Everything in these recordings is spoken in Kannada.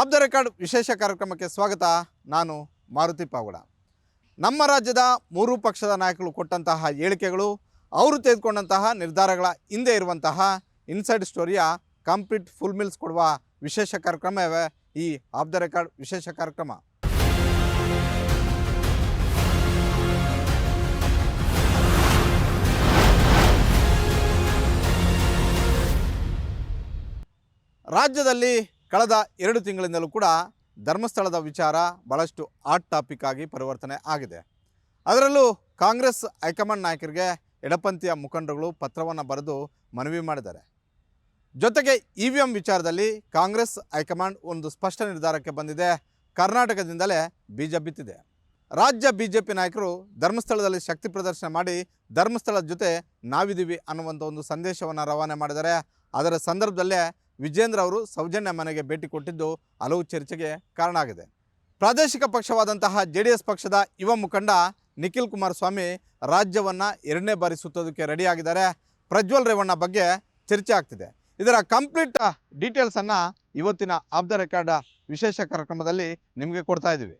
ಆಫ್ ದ ರೆಕಾರ್ಡ್ ವಿಶೇಷ ಕಾರ್ಯಕ್ರಮಕ್ಕೆ ಸ್ವಾಗತ. ನಾನು ಮಾರುತಿ ಪಾವಗಡ ನಮ್ಮ ರಾಜ್ಯದ ಮೂರು ಪಕ್ಷದ ನಾಯಕರು ಕೊಟ್ಟಂತಹ ಹೇಳಿಕೆಗಳು, ಅವರು ತೆಗೆದುಕೊಂಡಂತಹ ನಿರ್ಧಾರಗಳ ಹಿಂದೆ ಇರುವಂತಹ ಇನ್ಸೈಡ್ ಸ್ಟೋರಿಯ ಕಂಪ್ಲೀಟ್ ಫುಲ್ ಮಿಲ್ಸ್ ಕೊಡುವ ವಿಶೇಷ ಕಾರ್ಯಕ್ರಮವೇ ಈ ಆಫ್ ದ ರೆಕಾರ್ಡ್ ವಿಶೇಷ ಕಾರ್ಯಕ್ರಮ. ರಾಜ್ಯದಲ್ಲಿ ಕಳೆದ ಎರಡು ತಿಂಗಳಿಂದಲೂ ಕೂಡ ಧರ್ಮಸ್ಥಳದ ವಿಚಾರ ಭಾಳಷ್ಟು ಹಾಟ್ ಟಾಪಿಕ್ ಆಗಿ ಪರಿವರ್ತನೆ ಆಗಿದೆ. ಅದರಲ್ಲೂ ಕಾಂಗ್ರೆಸ್ ಹೈಕಮಾಂಡ್ ನಾಯಕರಿಗೆ ಎಡಪಂಥೀಯ ಮುಖಂಡರುಗಳು ಪತ್ರವನ್ನು ಬರೆದು ಮನವಿ ಮಾಡಿದ್ದಾರೆ. ಜೊತೆಗೆ ಇ ವಿ ಎಂ ವಿಚಾರದಲ್ಲಿ ಕಾಂಗ್ರೆಸ್ ಹೈಕಮಾಂಡ್ ಒಂದು ಸ್ಪಷ್ಟ ನಿರ್ಧಾರಕ್ಕೆ ಬಂದಿದೆ. ಕರ್ನಾಟಕದಿಂದಲೇ ಬೀಜ ಬಿತ್ತಿದೆ. ರಾಜ್ಯ ಬಿ ಜೆ ಪಿ ನಾಯಕರು ಧರ್ಮಸ್ಥಳದಲ್ಲಿ ಶಕ್ತಿ ಪ್ರದರ್ಶನ ಮಾಡಿ ಧರ್ಮಸ್ಥಳದ ಜೊತೆ ನಾವಿದ್ದೀವಿ ಅನ್ನುವಂಥ ಒಂದು ಸಂದೇಶವನ್ನು ರವಾನೆ ಮಾಡಿದ್ದಾರೆ. ಅದರ ಸಂದರ್ಭದಲ್ಲೇ ವಿಜೇಂದ್ರ ಅವರು ಸೌಜನ್ಯ ಮನೆಗೆ ಭೇಟಿ ಕೊಟ್ಟಿದ್ದು ಹಲವು ಚರ್ಚೆಗೆ ಕಾರಣ ಆಗಿದೆ. ಪ್ರಾದೇಶಿಕ ಪಕ್ಷವಾದಂತಹ ಜೆ ಡಿ ಎಸ್ ಪಕ್ಷದ ಯುವ ಮುಖಂಡ ನಿಖಿಲ್ ಕುಮಾರಸ್ವಾಮಿ ರಾಜ್ಯವನ್ನು ಎರಡನೇ ಬಾರಿ ಸುತ್ತೋದಕ್ಕೆ ರೆಡಿಯಾಗಿದ್ದಾರೆ ಪ್ರಜ್ವಲ್ ರೇವಣ್ಣ ಬಗ್ಗೆ ಚರ್ಚೆ ಆಗ್ತಿದೆ. ಇದರ ಕಂಪ್ಲೀಟ್ ಡೀಟೇಲ್ಸನ್ನು ಇವತ್ತಿನ ಆಫ್ ದ ರೆಕಾರ್ಡ್ ವಿಶೇಷ ಕಾರ್ಯಕ್ರಮದಲ್ಲಿ ನಿಮಗೆ ಕೊಡ್ತಾ ಇದ್ದೀವಿ.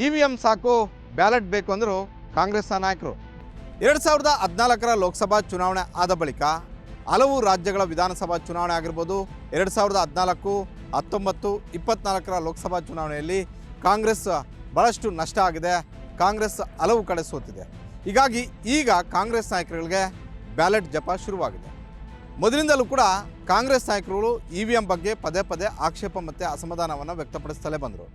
ಇ ವಿ ಎಂ ಸಾಕು, ಬ್ಯಾಲೆಟ್ ಬೇಕು ಅಂದರು ಕಾಂಗ್ರೆಸ್ನ ನಾಯಕರು. ಎರಡು ಸಾವಿರದ ಹದಿನಾಲ್ಕರ ಲೋಕಸಭಾ ಚುನಾವಣೆ ಆದ ಬಳಿಕ ಹಲವು ರಾಜ್ಯಗಳ ವಿಧಾನಸಭಾ ಚುನಾವಣೆ ಆಗಿರ್ಬೋದು, ಎರಡು ಸಾವಿರದ ಹದಿನಾಲ್ಕು, ಹತ್ತೊಂಬತ್ತು, ಇಪ್ಪತ್ನಾಲ್ಕರ ಲೋಕಸಭಾ ಚುನಾವಣೆಯಲ್ಲಿ ಕಾಂಗ್ರೆಸ್ ಭಾಳಷ್ಟು ನಷ್ಟ ಆಗಿದೆ, ಕಾಂಗ್ರೆಸ್ ಹಲವು ಕಡೆ ಸೋತಿದೆ. ಹೀಗಾಗಿ ಈಗ ಕಾಂಗ್ರೆಸ್ ನಾಯಕರುಗಳಿಗೆ ಬ್ಯಾಲೆಟ್ ಜಪ ಶುರುವಾಗಿದೆ. ಮೊದಲಿಂದಲೂ ಕೂಡ ಕಾಂಗ್ರೆಸ್ ನಾಯಕರುಗಳು ಇ ವಿ ಎಂ ಬಗ್ಗೆ ಪದೇ ಪದೇ ಆಕ್ಷೇಪ ಮತ್ತು ಅಸಮಾಧಾನವನ್ನು ವ್ಯಕ್ತಪಡಿಸ್ತಲೇ ಬಂದರು.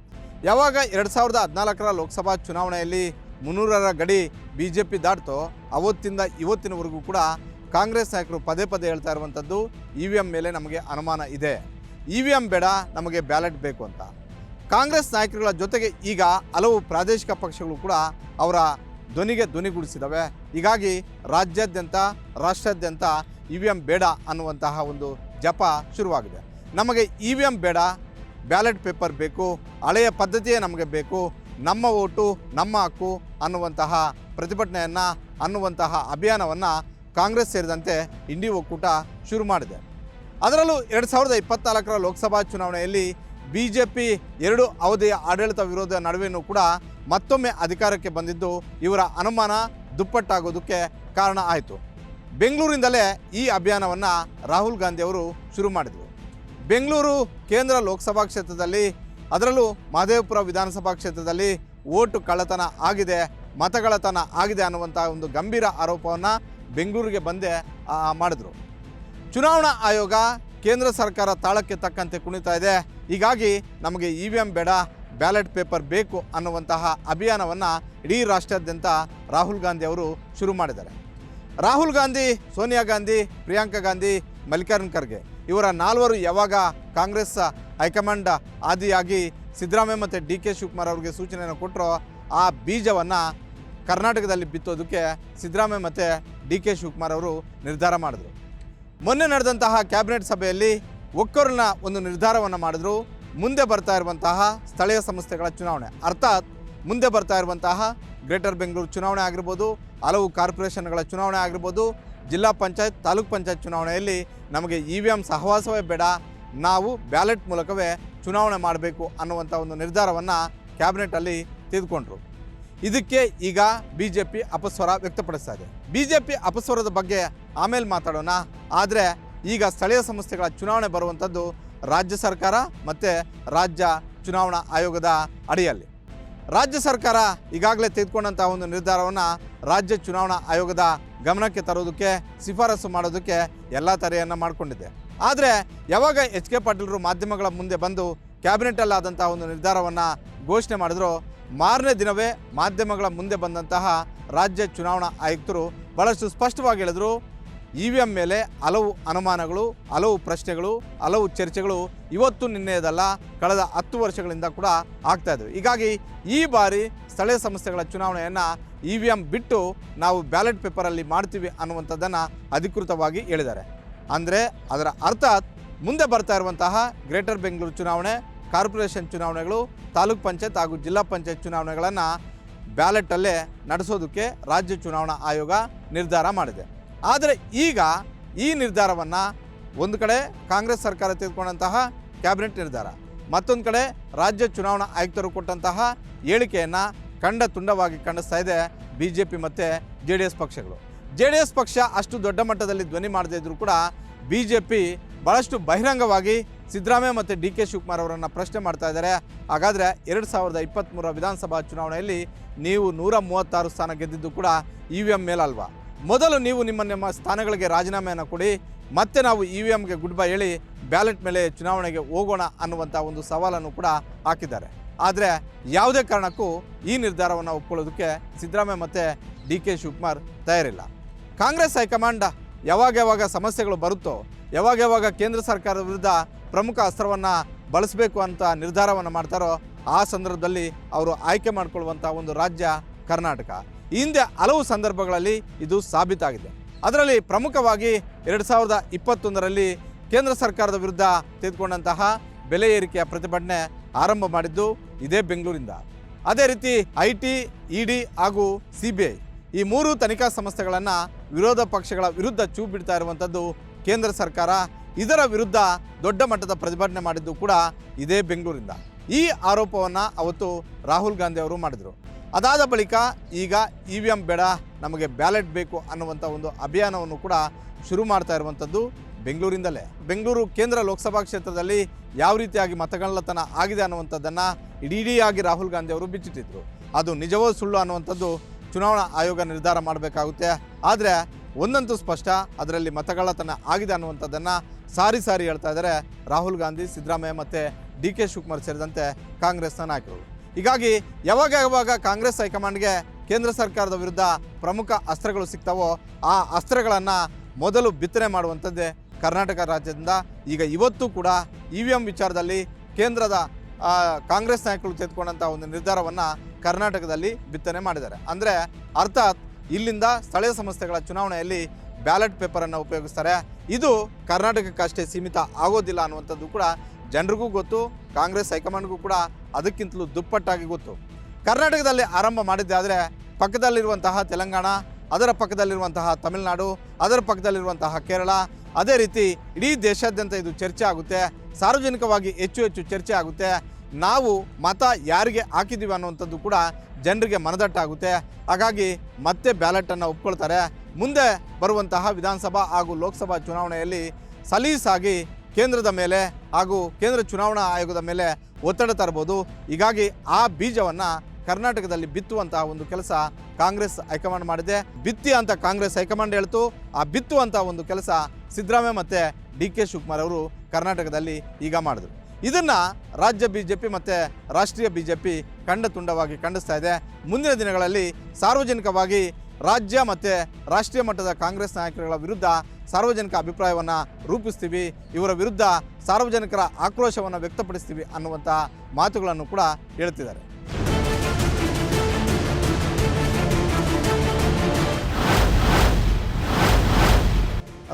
ಯಾವಾಗ ಎರಡು ಸಾವಿರದ ಹದಿನಾಲ್ಕರ ಲೋಕಸಭಾ ಚುನಾವಣೆಯಲ್ಲಿ ಮುನ್ನೂರರ ಗಡಿ ಬಿ ಜೆ ಪಿ ದಾಟ್ತೋ, ಅವತ್ತಿಂದ ಇವತ್ತಿನವರೆಗೂ ಕೂಡ ಕಾಂಗ್ರೆಸ್ ನಾಯಕರು ಪದೇ ಪದೇ ಹೇಳ್ತಾ ಇರುವಂಥದ್ದು ಇ ವಿ ಎಂ ಮೇಲೆ ನಮಗೆ ಅನುಮಾನ ಇದೆ. ಇ ವಿ ಎಂ ಬೇಡ, ನಮಗೆ ಬ್ಯಾಲೆಟ್ ಬೇಕು ಅಂತ. ಕಾಂಗ್ರೆಸ್ ನಾಯಕರುಗಳ ಜೊತೆಗೆ ಈಗ ಹಲವು ಪ್ರಾದೇಶಿಕ ಪಕ್ಷಗಳು ಕೂಡ ಅವರ ಧ್ವನಿಗೆ ಧ್ವನಿಗೂಡಿಸಿದವೆ ಹೀಗಾಗಿ ರಾಜ್ಯಾದ್ಯಂತ, ರಾಷ್ಟ್ರಾದ್ಯಂತ ಇ ವಿ ಎಂ ಬೇಡ ಅನ್ನುವಂತಹ ಒಂದು ಜಪ ಶುರುವಾಗಿದೆ. ನಮಗೆ ಇ ವಿ ಎಂ ಬೇಡ ಬ್ಯಾಲೆಟ್ ಪೇಪರ್ ಬೇಕು, ಹಳೆಯ ಪದ್ಧತಿಯೇ ನಮಗೆ ಬೇಕು, ನಮ್ಮ ಓಟು, ನಮ್ಮ ಹಕ್ಕು ಅನ್ನುವಂತಹ ಪ್ರತಿಭಟನೆಯನ್ನು, ಅನ್ನುವಂತಹ ಅಭಿಯಾನವನ್ನು ಕಾಂಗ್ರೆಸ್ ಸೇರಿದಂತೆ ಇಂಡಿ ಒಕ್ಕೂಟ ಶುರು ಮಾಡಿದೆ. ಅದರಲ್ಲೂ ಎರಡು ಸಾವಿರದ ಇಪ್ಪತ್ನಾಲ್ಕರ ಲೋಕಸಭಾ ಚುನಾವಣೆಯಲ್ಲಿ ಬಿ ಜೆ ಪಿ ಎರಡು ಅವಧಿಯ ಆಡಳಿತ ವಿರೋಧ ನಡುವೆಯೂ ಕೂಡ ಮತ್ತೊಮ್ಮೆ ಅಧಿಕಾರಕ್ಕೆ ಬಂದಿದ್ದು ಇವರ ಅನುಮಾನ ದುಪ್ಪಟ್ಟಾಗೋದಕ್ಕೆ ಕಾರಣ ಆಯಿತು. ಬೆಂಗಳೂರಿಂದಲೇ ಈ ಅಭಿಯಾನವನ್ನು ರಾಹುಲ್ ಗಾಂಧಿ ಅವರು ಶುರು ಮಾಡಿದರು. ಬೆಂಗಳೂರು ಕೇಂದ್ರ ಲೋಕಸಭಾ ಕ್ಷೇತ್ರದಲ್ಲಿ, ಅದರಲ್ಲೂ ಮಹದೇವಪುರ ವಿಧಾನಸಭಾ ಕ್ಷೇತ್ರದಲ್ಲಿ ಓಟು ಕಳ್ಳತನ ಆಗಿದೆ ಮತಗಳತನ ಆಗಿದೆ ಅನ್ನುವಂಥ ಒಂದು ಗಂಭೀರ ಆರೋಪವನ್ನು ಬೆಂಗಳೂರಿಗೆ ಬಂದೇ ಮಾಡಿದ್ರು. ಚುನಾವಣಾ ಆಯೋಗ ಕೇಂದ್ರ ಸರ್ಕಾರ ತಾಳಕ್ಕೆ ತಕ್ಕಂತೆ ಕುಣಿತಾ ಇದೆ. ಹೀಗಾಗಿ ನಮಗೆ ಇ ವಿ ಎಂ ಬೇಡ, ಬ್ಯಾಲೆಟ್ ಪೇಪರ್ ಬೇಕು ಅನ್ನುವಂತಹ ಅಭಿಯಾನವನ್ನು ಇಡೀ ರಾಷ್ಟ್ರಾದ್ಯಂತ ರಾಹುಲ್ ಗಾಂಧಿ ಅವರು ಶುರು ಮಾಡಿದ್ದಾರೆ. ರಾಹುಲ್ ಗಾಂಧಿ, ಸೋನಿಯಾ ಗಾಂಧಿ, ಪ್ರಿಯಾಂಕಾ ಗಾಂಧಿ, ಮಲ್ಲಿಕಾರ್ಜುನ್ ಖರ್ಗೆ. ಇವರ ನಾಲ್ವರು ಯಾವಾಗ ಕಾಂಗ್ರೆಸ್ ಹೈಕಮಾಂಡ್ ಆದಿಯಾಗಿ ಸಿದ್ದರಾಮಯ್ಯ ಮತ್ತು ಡಿ ಕೆ ಶಿವಕುಮಾರ್ ಅವರಿಗೆ ಸೂಚನೆಯನ್ನು ಕೊಟ್ಟರೋ ಆ ಬೀಜವನ್ನು ಕರ್ನಾಟಕದಲ್ಲಿ ಬಿತ್ತೋದಕ್ಕೆ ಸಿದ್ದರಾಮಯ್ಯ ಮತ್ತು ಡಿ ಕೆ ಶಿವಕುಮಾರ್ ಅವರು ನಿರ್ಧಾರ ಮಾಡಿದ್ರು. ಮೊನ್ನೆ ನಡೆದಂತಹ ಕ್ಯಾಬಿನೆಟ್ ಸಭೆಯಲ್ಲಿ ಒಕ್ಕರನ್ನ ಒಂದು ನಿರ್ಧಾರವನ್ನು ಮಾಡಿದ್ರು. ಮುಂದೆ ಬರ್ತಾ ಇರುವಂತಹ ಸ್ಥಳೀಯ ಸಂಸ್ಥೆಗಳ ಚುನಾವಣೆ. ಅರ್ಥಾತ್ ಮುಂದೆ ಬರ್ತಾ ಇರುವಂತಹ ಗ್ರೇಟರ್ ಬೆಂಗಳೂರು ಚುನಾವಣೆ ಆಗಿರ್ಬೋದು, ಹಲವು ಕಾರ್ಪೊರೇಷನ್ಗಳ ಚುನಾವಣೆ ಆಗಿರ್ಬೋದು ಜಿಲ್ಲಾ ಪಂಚಾಯತ್, ತಾಲೂಕ್ ಪಂಚಾಯತ್ ಚುನಾವಣೆಯಲ್ಲಿ ನಮಗೆ ಇ ವಿ ಎಂ ಸಹವಾಸವೇ ಬೇಡ, ನಾವು ಬ್ಯಾಲೆಟ್ ಮೂಲಕವೇ ಚುನಾವಣೆ ಮಾಡಬೇಕು ಅನ್ನುವಂಥ ಒಂದು ನಿರ್ಧಾರವನ್ನು ಕ್ಯಾಬಿನೆಟಲ್ಲಿ ತೆಗೆದುಕೊಂಡ್ರು. ಇದಕ್ಕೆ ಈಗ ಬಿ ಜೆ ಪಿ ಅಪಸ್ವರ ವ್ಯಕ್ತಪಡಿಸ್ತಾ ಇದೆ. ಬಿ ಜೆ ಪಿ ಅಪಸ್ವರದ ಬಗ್ಗೆ ಆಮೇಲೆ ಮಾತಾಡೋಣ. ಆದರೆ ಈಗ ಸ್ಥಳೀಯ ಸಂಸ್ಥೆಗಳ ಚುನಾವಣೆ ಬರುವಂಥದ್ದು ರಾಜ್ಯ ಸರ್ಕಾರ ಮತ್ತು ರಾಜ್ಯ ಚುನಾವಣಾ ಆಯೋಗದ ಅಡಿಯಲ್ಲಿ. ರಾಜ್ಯ ಸರ್ಕಾರ ಈಗಾಗಲೇ ತೆಗೆದುಕೊಂಡಂಥ ಒಂದು ನಿರ್ಧಾರವನ್ನು ರಾಜ್ಯ ಚುನಾವಣಾ ಆಯೋಗದ ಗಮನಕ್ಕೆ ತರೋದಕ್ಕೆ, ಶಿಫಾರಸು ಮಾಡೋದಕ್ಕೆ ಎಲ್ಲ ತರೆಯನ್ನು ಮಾಡಿಕೊಂಡಿದೆ ಆದರೆ ಯಾವಾಗ ಎಚ್ ಕೆ ಪಾಟೀಲರು ಮಾಧ್ಯಮಗಳ ಮುಂದೆ ಬಂದು ಕ್ಯಾಬಿನೆಟಲ್ಲಾದಂಥ ಒಂದು ನಿರ್ಧಾರವನ್ನು ಘೋಷಣೆ ಮಾಡಿದ್ರು, ಮಾರನೇ ದಿನವೇ ಮಾಧ್ಯಮಗಳ ಮುಂದೆ ಬಂದಂತಹ ರಾಜ್ಯ ಚುನಾವಣಾ ಆಯುಕ್ತರು ಭಾಳಷ್ಟು ಸ್ಪಷ್ಟವಾಗಿ ಹೇಳಿದ್ರು ಇ ವಿ ಎಂ ಮೇಲೆ ಹಲವು ಅನುಮಾನಗಳು, ಹಲವು ಪ್ರಶ್ನೆಗಳು, ಹಲವು ಚರ್ಚೆಗಳು ಇವತ್ತು ನಿನ್ನೆಯದಲ್ಲ, ಕಳೆದ ಹತ್ತು ವರ್ಷಗಳಿಂದ ಕೂಡ ಆಗ್ತಾ ಇದ್ವು. ಹೀಗಾಗಿ ಈ ಬಾರಿ ಸ್ಥಳೀಯ ಸಂಸ್ಥೆಗಳ ಚುನಾವಣೆಯನ್ನು ಇ ವಿ ಎಂ ಬಿಟ್ಟು ನಾವು ಬ್ಯಾಲೆಟ್ ಪೇಪರಲ್ಲಿ ಮಾಡ್ತೀವಿ ಅನ್ನುವಂಥದ್ದನ್ನು ಅಧಿಕೃತವಾಗಿ ಹೇಳಿದ್ದಾರೆ. ಅಂದರೆ ಅದರ ಅರ್ಥ ಮುಂದೆ ಬರ್ತಾ ಇರುವಂತಹ ಗ್ರೇಟರ್ ಬೆಂಗಳೂರು ಚುನಾವಣೆ, ಕಾರ್ಪೊರೇಷನ್ ಚುನಾವಣೆಗಳು, ತಾಲೂಕ್ ಪಂಚಾಯತ್ ಹಾಗೂ ಜಿಲ್ಲಾ ಪಂಚಾಯತ್ ಚುನಾವಣೆಗಳನ್ನು ಬ್ಯಾಲೆಟಲ್ಲೇ ನಡೆಸೋದಕ್ಕೆ ರಾಜ್ಯ ಚುನಾವಣಾ ಆಯೋಗ ನಿರ್ಧಾರ ಮಾಡಿದೆ. ಆದರೆ ಈಗ ಈ ನಿರ್ಧಾರವನ್ನು ಒಂದು ಕಡೆ ಕಾಂಗ್ರೆಸ್ ಸರ್ಕಾರ ತೆಗೆದುಕೊಂಡಂತಹ ಕ್ಯಾಬಿನೆಟ್ ನಿರ್ಧಾರ, ಮತ್ತೊಂದು ಕಡೆ ರಾಜ್ಯ ಚುನಾವಣಾ ಆಯುಕ್ತರು ಕೊಟ್ಟಂತಹ ಹೇಳಿಕೆಯನ್ನು ಕಂಡ ತುಂಡವಾಗಿ ಕಾಣಿಸ್ತಾ ಇದೆ ಬಿ ಜೆ ಪಿ ಮತ್ತು ಜೆ ಡಿ ಎಸ್ ಪಕ್ಷಗಳು. ಜೆ ಡಿ ಎಸ್ ಪಕ್ಷ ಅಷ್ಟು ದೊಡ್ಡ ಮಟ್ಟದಲ್ಲಿ ಧ್ವನಿ ಮಾಡದೇ ಇದ್ರೂ ಕೂಡ ಬಿ ಜೆ ಪಿ ಭಾಳಷ್ಟು ಬಹಿರಂಗವಾಗಿ ಸಿದ್ದರಾಮಯ್ಯ ಮತ್ತು ಡಿ ಕೆ ಶಿವಕುಮಾರ್ ಅವರನ್ನು ಪ್ರಶ್ನೆ ಮಾಡ್ತಾ ಇದ್ದಾರೆ. ಹಾಗಾದರೆ ಎರಡು ಸಾವಿರದ ಇಪ್ಪತ್ತ್ಮೂರ ವಿಧಾನಸಭಾ ಚುನಾವಣೆಯಲ್ಲಿ ನೀವು ನೂರ ಮೂವತ್ತಾರು ಸ್ಥಾನ ಗೆದ್ದಿದ್ದು ಕೂಡ ಇ ವಿ ಎಂ ಮೇಲಲ್ವಾ? ಮೊದಲು ನೀವು ನಿಮ್ಮ ನಿಮ್ಮ ಸ್ಥಾನಗಳಿಗೆ ರಾಜೀನಾಮೆಯನ್ನು ಕೊಡಿ, ಮತ್ತೆ ನಾವು ಇ ವಿ ಎಮ್ಗೆ ಗುಡ್ ಬೈ ಹೇಳಿ ಬ್ಯಾಲೆಟ್ ಮೇಲೆ ಚುನಾವಣೆಗೆ ಹೋಗೋಣ ಅನ್ನುವಂಥ ಒಂದು ಸವಾಲನ್ನು ಕೂಡ ಹಾಕಿದ್ದಾರೆ. ಆದರೆ ಯಾವುದೇ ಕಾರಣಕ್ಕೂ ಈ ನಿರ್ಧಾರವನ್ನು ಒಪ್ಕೊಳ್ಳೋದಕ್ಕೆ ಸಿದ್ದರಾಮಯ್ಯ ಮತ್ತು ಡಿ ಕೆ ಶಿವಕುಮಾರ್ ತಯಾರಿಲ್ಲ. ಕಾಂಗ್ರೆಸ್ ಹೈಕಮಾಂಡ್ ಯಾವಾಗ ಯಾವಾಗ ಸಮಸ್ಯೆಗಳು ಬರುತ್ತೋ ಯಾವಾಗ ಯಾವಾಗ ಕೇಂದ್ರ ಸರ್ಕಾರದ ವಿರುದ್ಧ ಪ್ರಮುಖ ಅಸ್ತ್ರವನ್ನು ಬಳಸಬೇಕು ಅಂತ ನಿರ್ಧಾರವನ್ನು ಮಾಡ್ತಾರೋ, ಆ ಸಂದರ್ಭದಲ್ಲಿ ಅವರು ಆಯ್ಕೆ ಮಾಡಿಕೊಳ್ಳುವಂಥ ಒಂದು ರಾಜ್ಯ ಕರ್ನಾಟಕ. ಹಿಂದೆ ಹಲವು ಸಂದರ್ಭಗಳಲ್ಲಿ ಇದು ಸಾಬೀತಾಗಿದೆ. ಅದರಲ್ಲಿ ಪ್ರಮುಖವಾಗಿ ಎರಡು ಸಾವಿರದ ಇಪ್ಪತ್ತೊಂದರಲ್ಲಿ ಕೇಂದ್ರ ಸರ್ಕಾರದ ವಿರುದ್ಧ ತೆಗೆದುಕೊಂಡಂತಹ ಬೆಲೆ ಏರಿಕೆಯ ಪ್ರತಿಭಟನೆ ಆರಂಭ ಮಾಡಿದ್ದು ಇದೇ ಬೆಂಗಳೂರಿಂದ. ಅದೇ ರೀತಿ ಐ ಟಿ, ಇ ಡಿ ಹಾಗೂ ಸಿ ಬಿ ಐ ಈ ಮೂರು ತನಿಖಾ ಸಂಸ್ಥೆಗಳನ್ನು ವಿರೋಧ ಪಕ್ಷಗಳ ವಿರುದ್ಧ ಚೂ ಬಿಡ್ತಾ ಇರುವಂಥದ್ದು ಕೇಂದ್ರ ಸರ್ಕಾರ. ಇದರ ವಿರುದ್ಧ ದೊಡ್ಡ ಮಟ್ಟದ ಪ್ರತಿಭಟನೆ ಮಾಡಿದ್ದು ಕೂಡ ಇದೇ ಬೆಂಗಳೂರಿಂದ. ಈ ಆರೋಪವನ್ನು ಅವತ್ತು ರಾಹುಲ್ ಗಾಂಧಿ ಅವರು ಮಾಡಿದರು. ಅದಾದ ಬಳಿಕ ಈಗ ಇ ವಿ ಎಂ ಬೇಡ, ನಮಗೆ ಬ್ಯಾಲೆಟ್ ಬೇಕು ಅನ್ನುವಂಥ ಒಂದು ಅಭಿಯಾನವನ್ನು ಕೂಡ ಶುರು ಮಾಡ್ತಾ ಇರುವಂಥದ್ದು ಬೆಂಗಳೂರಿಂದಲೇ. ಬೆಂಗಳೂರು ಕೇಂದ್ರ ಲೋಕಸಭಾ ಕ್ಷೇತ್ರದಲ್ಲಿ ಯಾವ ರೀತಿಯಾಗಿ ಮತಗಳ್ಳತನ ಆಗಿದೆ ಅನ್ನುವಂಥದ್ದನ್ನು ಇಡೀಡಿಯಾಗಿ ರಾಹುಲ್ ಗಾಂಧಿ ಅವರು ಬಿಚ್ಚಿಟ್ಟಿದ್ರು. ಅದು ನಿಜವೋ ಸುಳ್ಳು ಅನ್ನುವಂಥದ್ದು ಚುನಾವಣಾ ಆಯೋಗ ನಿರ್ಧಾರ ಮಾಡಬೇಕಾಗುತ್ತೆ. ಆದರೆ ಒಂದಂತೂ ಸ್ಪಷ್ಟ, ಅದರಲ್ಲಿ ಮತಗಳ್ಳತನ ಆಗಿದೆ ಅನ್ನುವಂಥದ್ದನ್ನು ಸಾರಿ ಸಾರಿ ಹೇಳ್ತಾ ಇದ್ದಾರೆ ರಾಹುಲ್ ಗಾಂಧಿ, ಸಿದ್ದರಾಮಯ್ಯ ಮತ್ತು ಡಿ ಕೆ ಶಿವಕುಮಾರ್ ಸೇರಿದಂತೆ ಕಾಂಗ್ರೆಸ್ನ ನಾಯಕರು. ಹೀಗಾಗಿ ಯಾವಾಗ ಯಾವಾಗ ಕಾಂಗ್ರೆಸ್ ಹೈಕಮಾಂಡ್ಗೆ ಕೇಂದ್ರ ಸರ್ಕಾರದ ವಿರುದ್ಧ ಪ್ರಮುಖ ಅಸ್ತ್ರಗಳು ಸಿಗ್ತಾವೋ ಆ ಅಸ್ತ್ರಗಳನ್ನು ಮೊದಲು ಬಿತ್ತನೆ ಮಾಡುವಂಥದ್ದೇ ಕರ್ನಾಟಕ ರಾಜ್ಯದಿಂದ ಈಗ ಇವತ್ತು ಕೂಡ ಇ ವಿ ಎಂ ವಿಚಾರದಲ್ಲಿ ಕೇಂದ್ರದ ಕಾಂಗ್ರೆಸ್ ನಾಯಕರು ತೆಗೆದುಕೊಂಡಂಥ ಒಂದು ನಿರ್ಧಾರವನ್ನು ಕರ್ನಾಟಕದಲ್ಲಿ ಬಿತ್ತನೆ ಮಾಡಿದ್ದಾರೆ. ಅಂದರೆ ಅರ್ಥಾತ್ ಇಲ್ಲಿಂದ ಸ್ಥಳೀಯ ಸಂಸ್ಥೆಗಳ ಚುನಾವಣೆಯಲ್ಲಿ ಬ್ಯಾಲೆಟ್ ಪೇಪರನ್ನು ಉಪಯೋಗಿಸ್ತಾರೆ. ಇದು ಕರ್ನಾಟಕಕ್ಕಷ್ಟೇ ಸೀಮಿತ ಆಗೋದಿಲ್ಲ ಅನ್ನುವಂಥದ್ದು ಕೂಡ ಜನರಿಗೂ ಗೊತ್ತು, ಕಾಂಗ್ರೆಸ್ ಹೈಕಮಾಂಡ್ಗೂ ಕೂಡ ಅದಕ್ಕಿಂತಲೂ ದುಪ್ಪಟ್ಟಾಗಿ ಗೊತ್ತು. ಕರ್ನಾಟಕದಲ್ಲಿ ಆರಂಭ ಮಾಡಿದ್ದಾದರೆ ಪಕ್ಕದಲ್ಲಿರುವಂತಹ ತೆಲಂಗಾಣ, ಅದರ ಪಕ್ಕದಲ್ಲಿರುವಂತಹ ತಮಿಳುನಾಡು, ಅದರ ಪಕ್ಕದಲ್ಲಿರುವಂತಹ ಕೇರಳ ಅದೇ ರೀತಿ ಇಡೀ ದೇಶಾದ್ಯಂತ ಇದು ಚರ್ಚೆ ಆಗುತ್ತೆ. ಸಾರ್ವಜನಿಕವಾಗಿ ಹೆಚ್ಚು ಹೆಚ್ಚು ಚರ್ಚೆ ಆಗುತ್ತೆ. ನಾವು ಮತ ಯಾರಿಗೆ ಹಾಕಿದ್ದೀವಿ ಅನ್ನುವಂಥದ್ದು ಕೂಡ ಜನರಿಗೆ ಮನದಟ್ಟಾಗುತ್ತೆ ಹಾಗಾಗಿ ಮತ್ತೆ ಬ್ಯಾಲೆಟನ್ನು ಒಪ್ಕೊಳ್ತಾರೆ. ಮುಂದೆ ಬರುವಂತಹ ವಿಧಾನಸಭಾ ಹಾಗೂ ಲೋಕಸಭಾ ಚುನಾವಣೆಯಲ್ಲಿ ಸಲೀಸಾಗಿ ಕೇಂದ್ರದ ಮೇಲೆ ಹಾಗೂ ಕೇಂದ್ರ ಚುನಾವಣಾ ಆಯೋಗದ ಮೇಲೆ ಒತ್ತಡ ತರಬಹುದು. ಹೀಗಾಗಿ ಆ ಬೀಜವನ್ನು ಕರ್ನಾಟಕದಲ್ಲಿ ಬಿತ್ತುವಂತಹ ಒಂದು ಕೆಲಸ ಕಾಂಗ್ರೆಸ್ ಹೈಕಮಾಂಡ್ ಮಾಡಿದೆ. ಬಿತ್ತಿ ಅಂತ ಕಾಂಗ್ರೆಸ್ ಹೈಕಮಾಂಡ್ ಹೇಳ್ತು, ಆ ಬಿತ್ತುವಂತಹ ಒಂದು ಕೆಲಸ ಸಿದ್ದರಾಮಯ್ಯ ಮತ್ತು ಡಿ ಕೆ ಶಿವಕುಮಾರ್ ಅವರು ಕರ್ನಾಟಕದಲ್ಲಿ ಈಗ ಮಾಡಿದ್ರು. ಇದನ್ನು ರಾಜ್ಯ ಬಿ ಜೆ ಪಿ ಮತ್ತು ರಾಷ್ಟ್ರೀಯ ಬಿ ಜೆ ಪಿ ಖಂಡ ತುಂಡವಾಗಿ ಖಂಡಿಸ್ತಾ ಇದೆ. ಮುಂದಿನ ದಿನಗಳಲ್ಲಿ ಸಾರ್ವಜನಿಕವಾಗಿ ರಾಜ್ಯ ಮತ್ತು ರಾಷ್ಟ್ರೀಯ ಮಟ್ಟದ ಕಾಂಗ್ರೆಸ್ ನಾಯಕರುಗಳ ವಿರುದ್ಧ ಸಾರ್ವಜನಿಕ ಅಭಿಪ್ರಾಯವನ್ನು ರೂಪಿಸ್ತೀವಿ. ಇವರ ವಿರುದ್ಧ ಸಾರ್ವಜನಿಕರ ಆಕ್ರೋಶವನ್ನು ವ್ಯಕ್ತಪಡಿಸ್ತೀವಿ ಅನ್ನುವಂಥ ಮಾತುಗಳನ್ನು ಕೂಡ ಹೇಳ್ತಿದ್ದಾರೆ.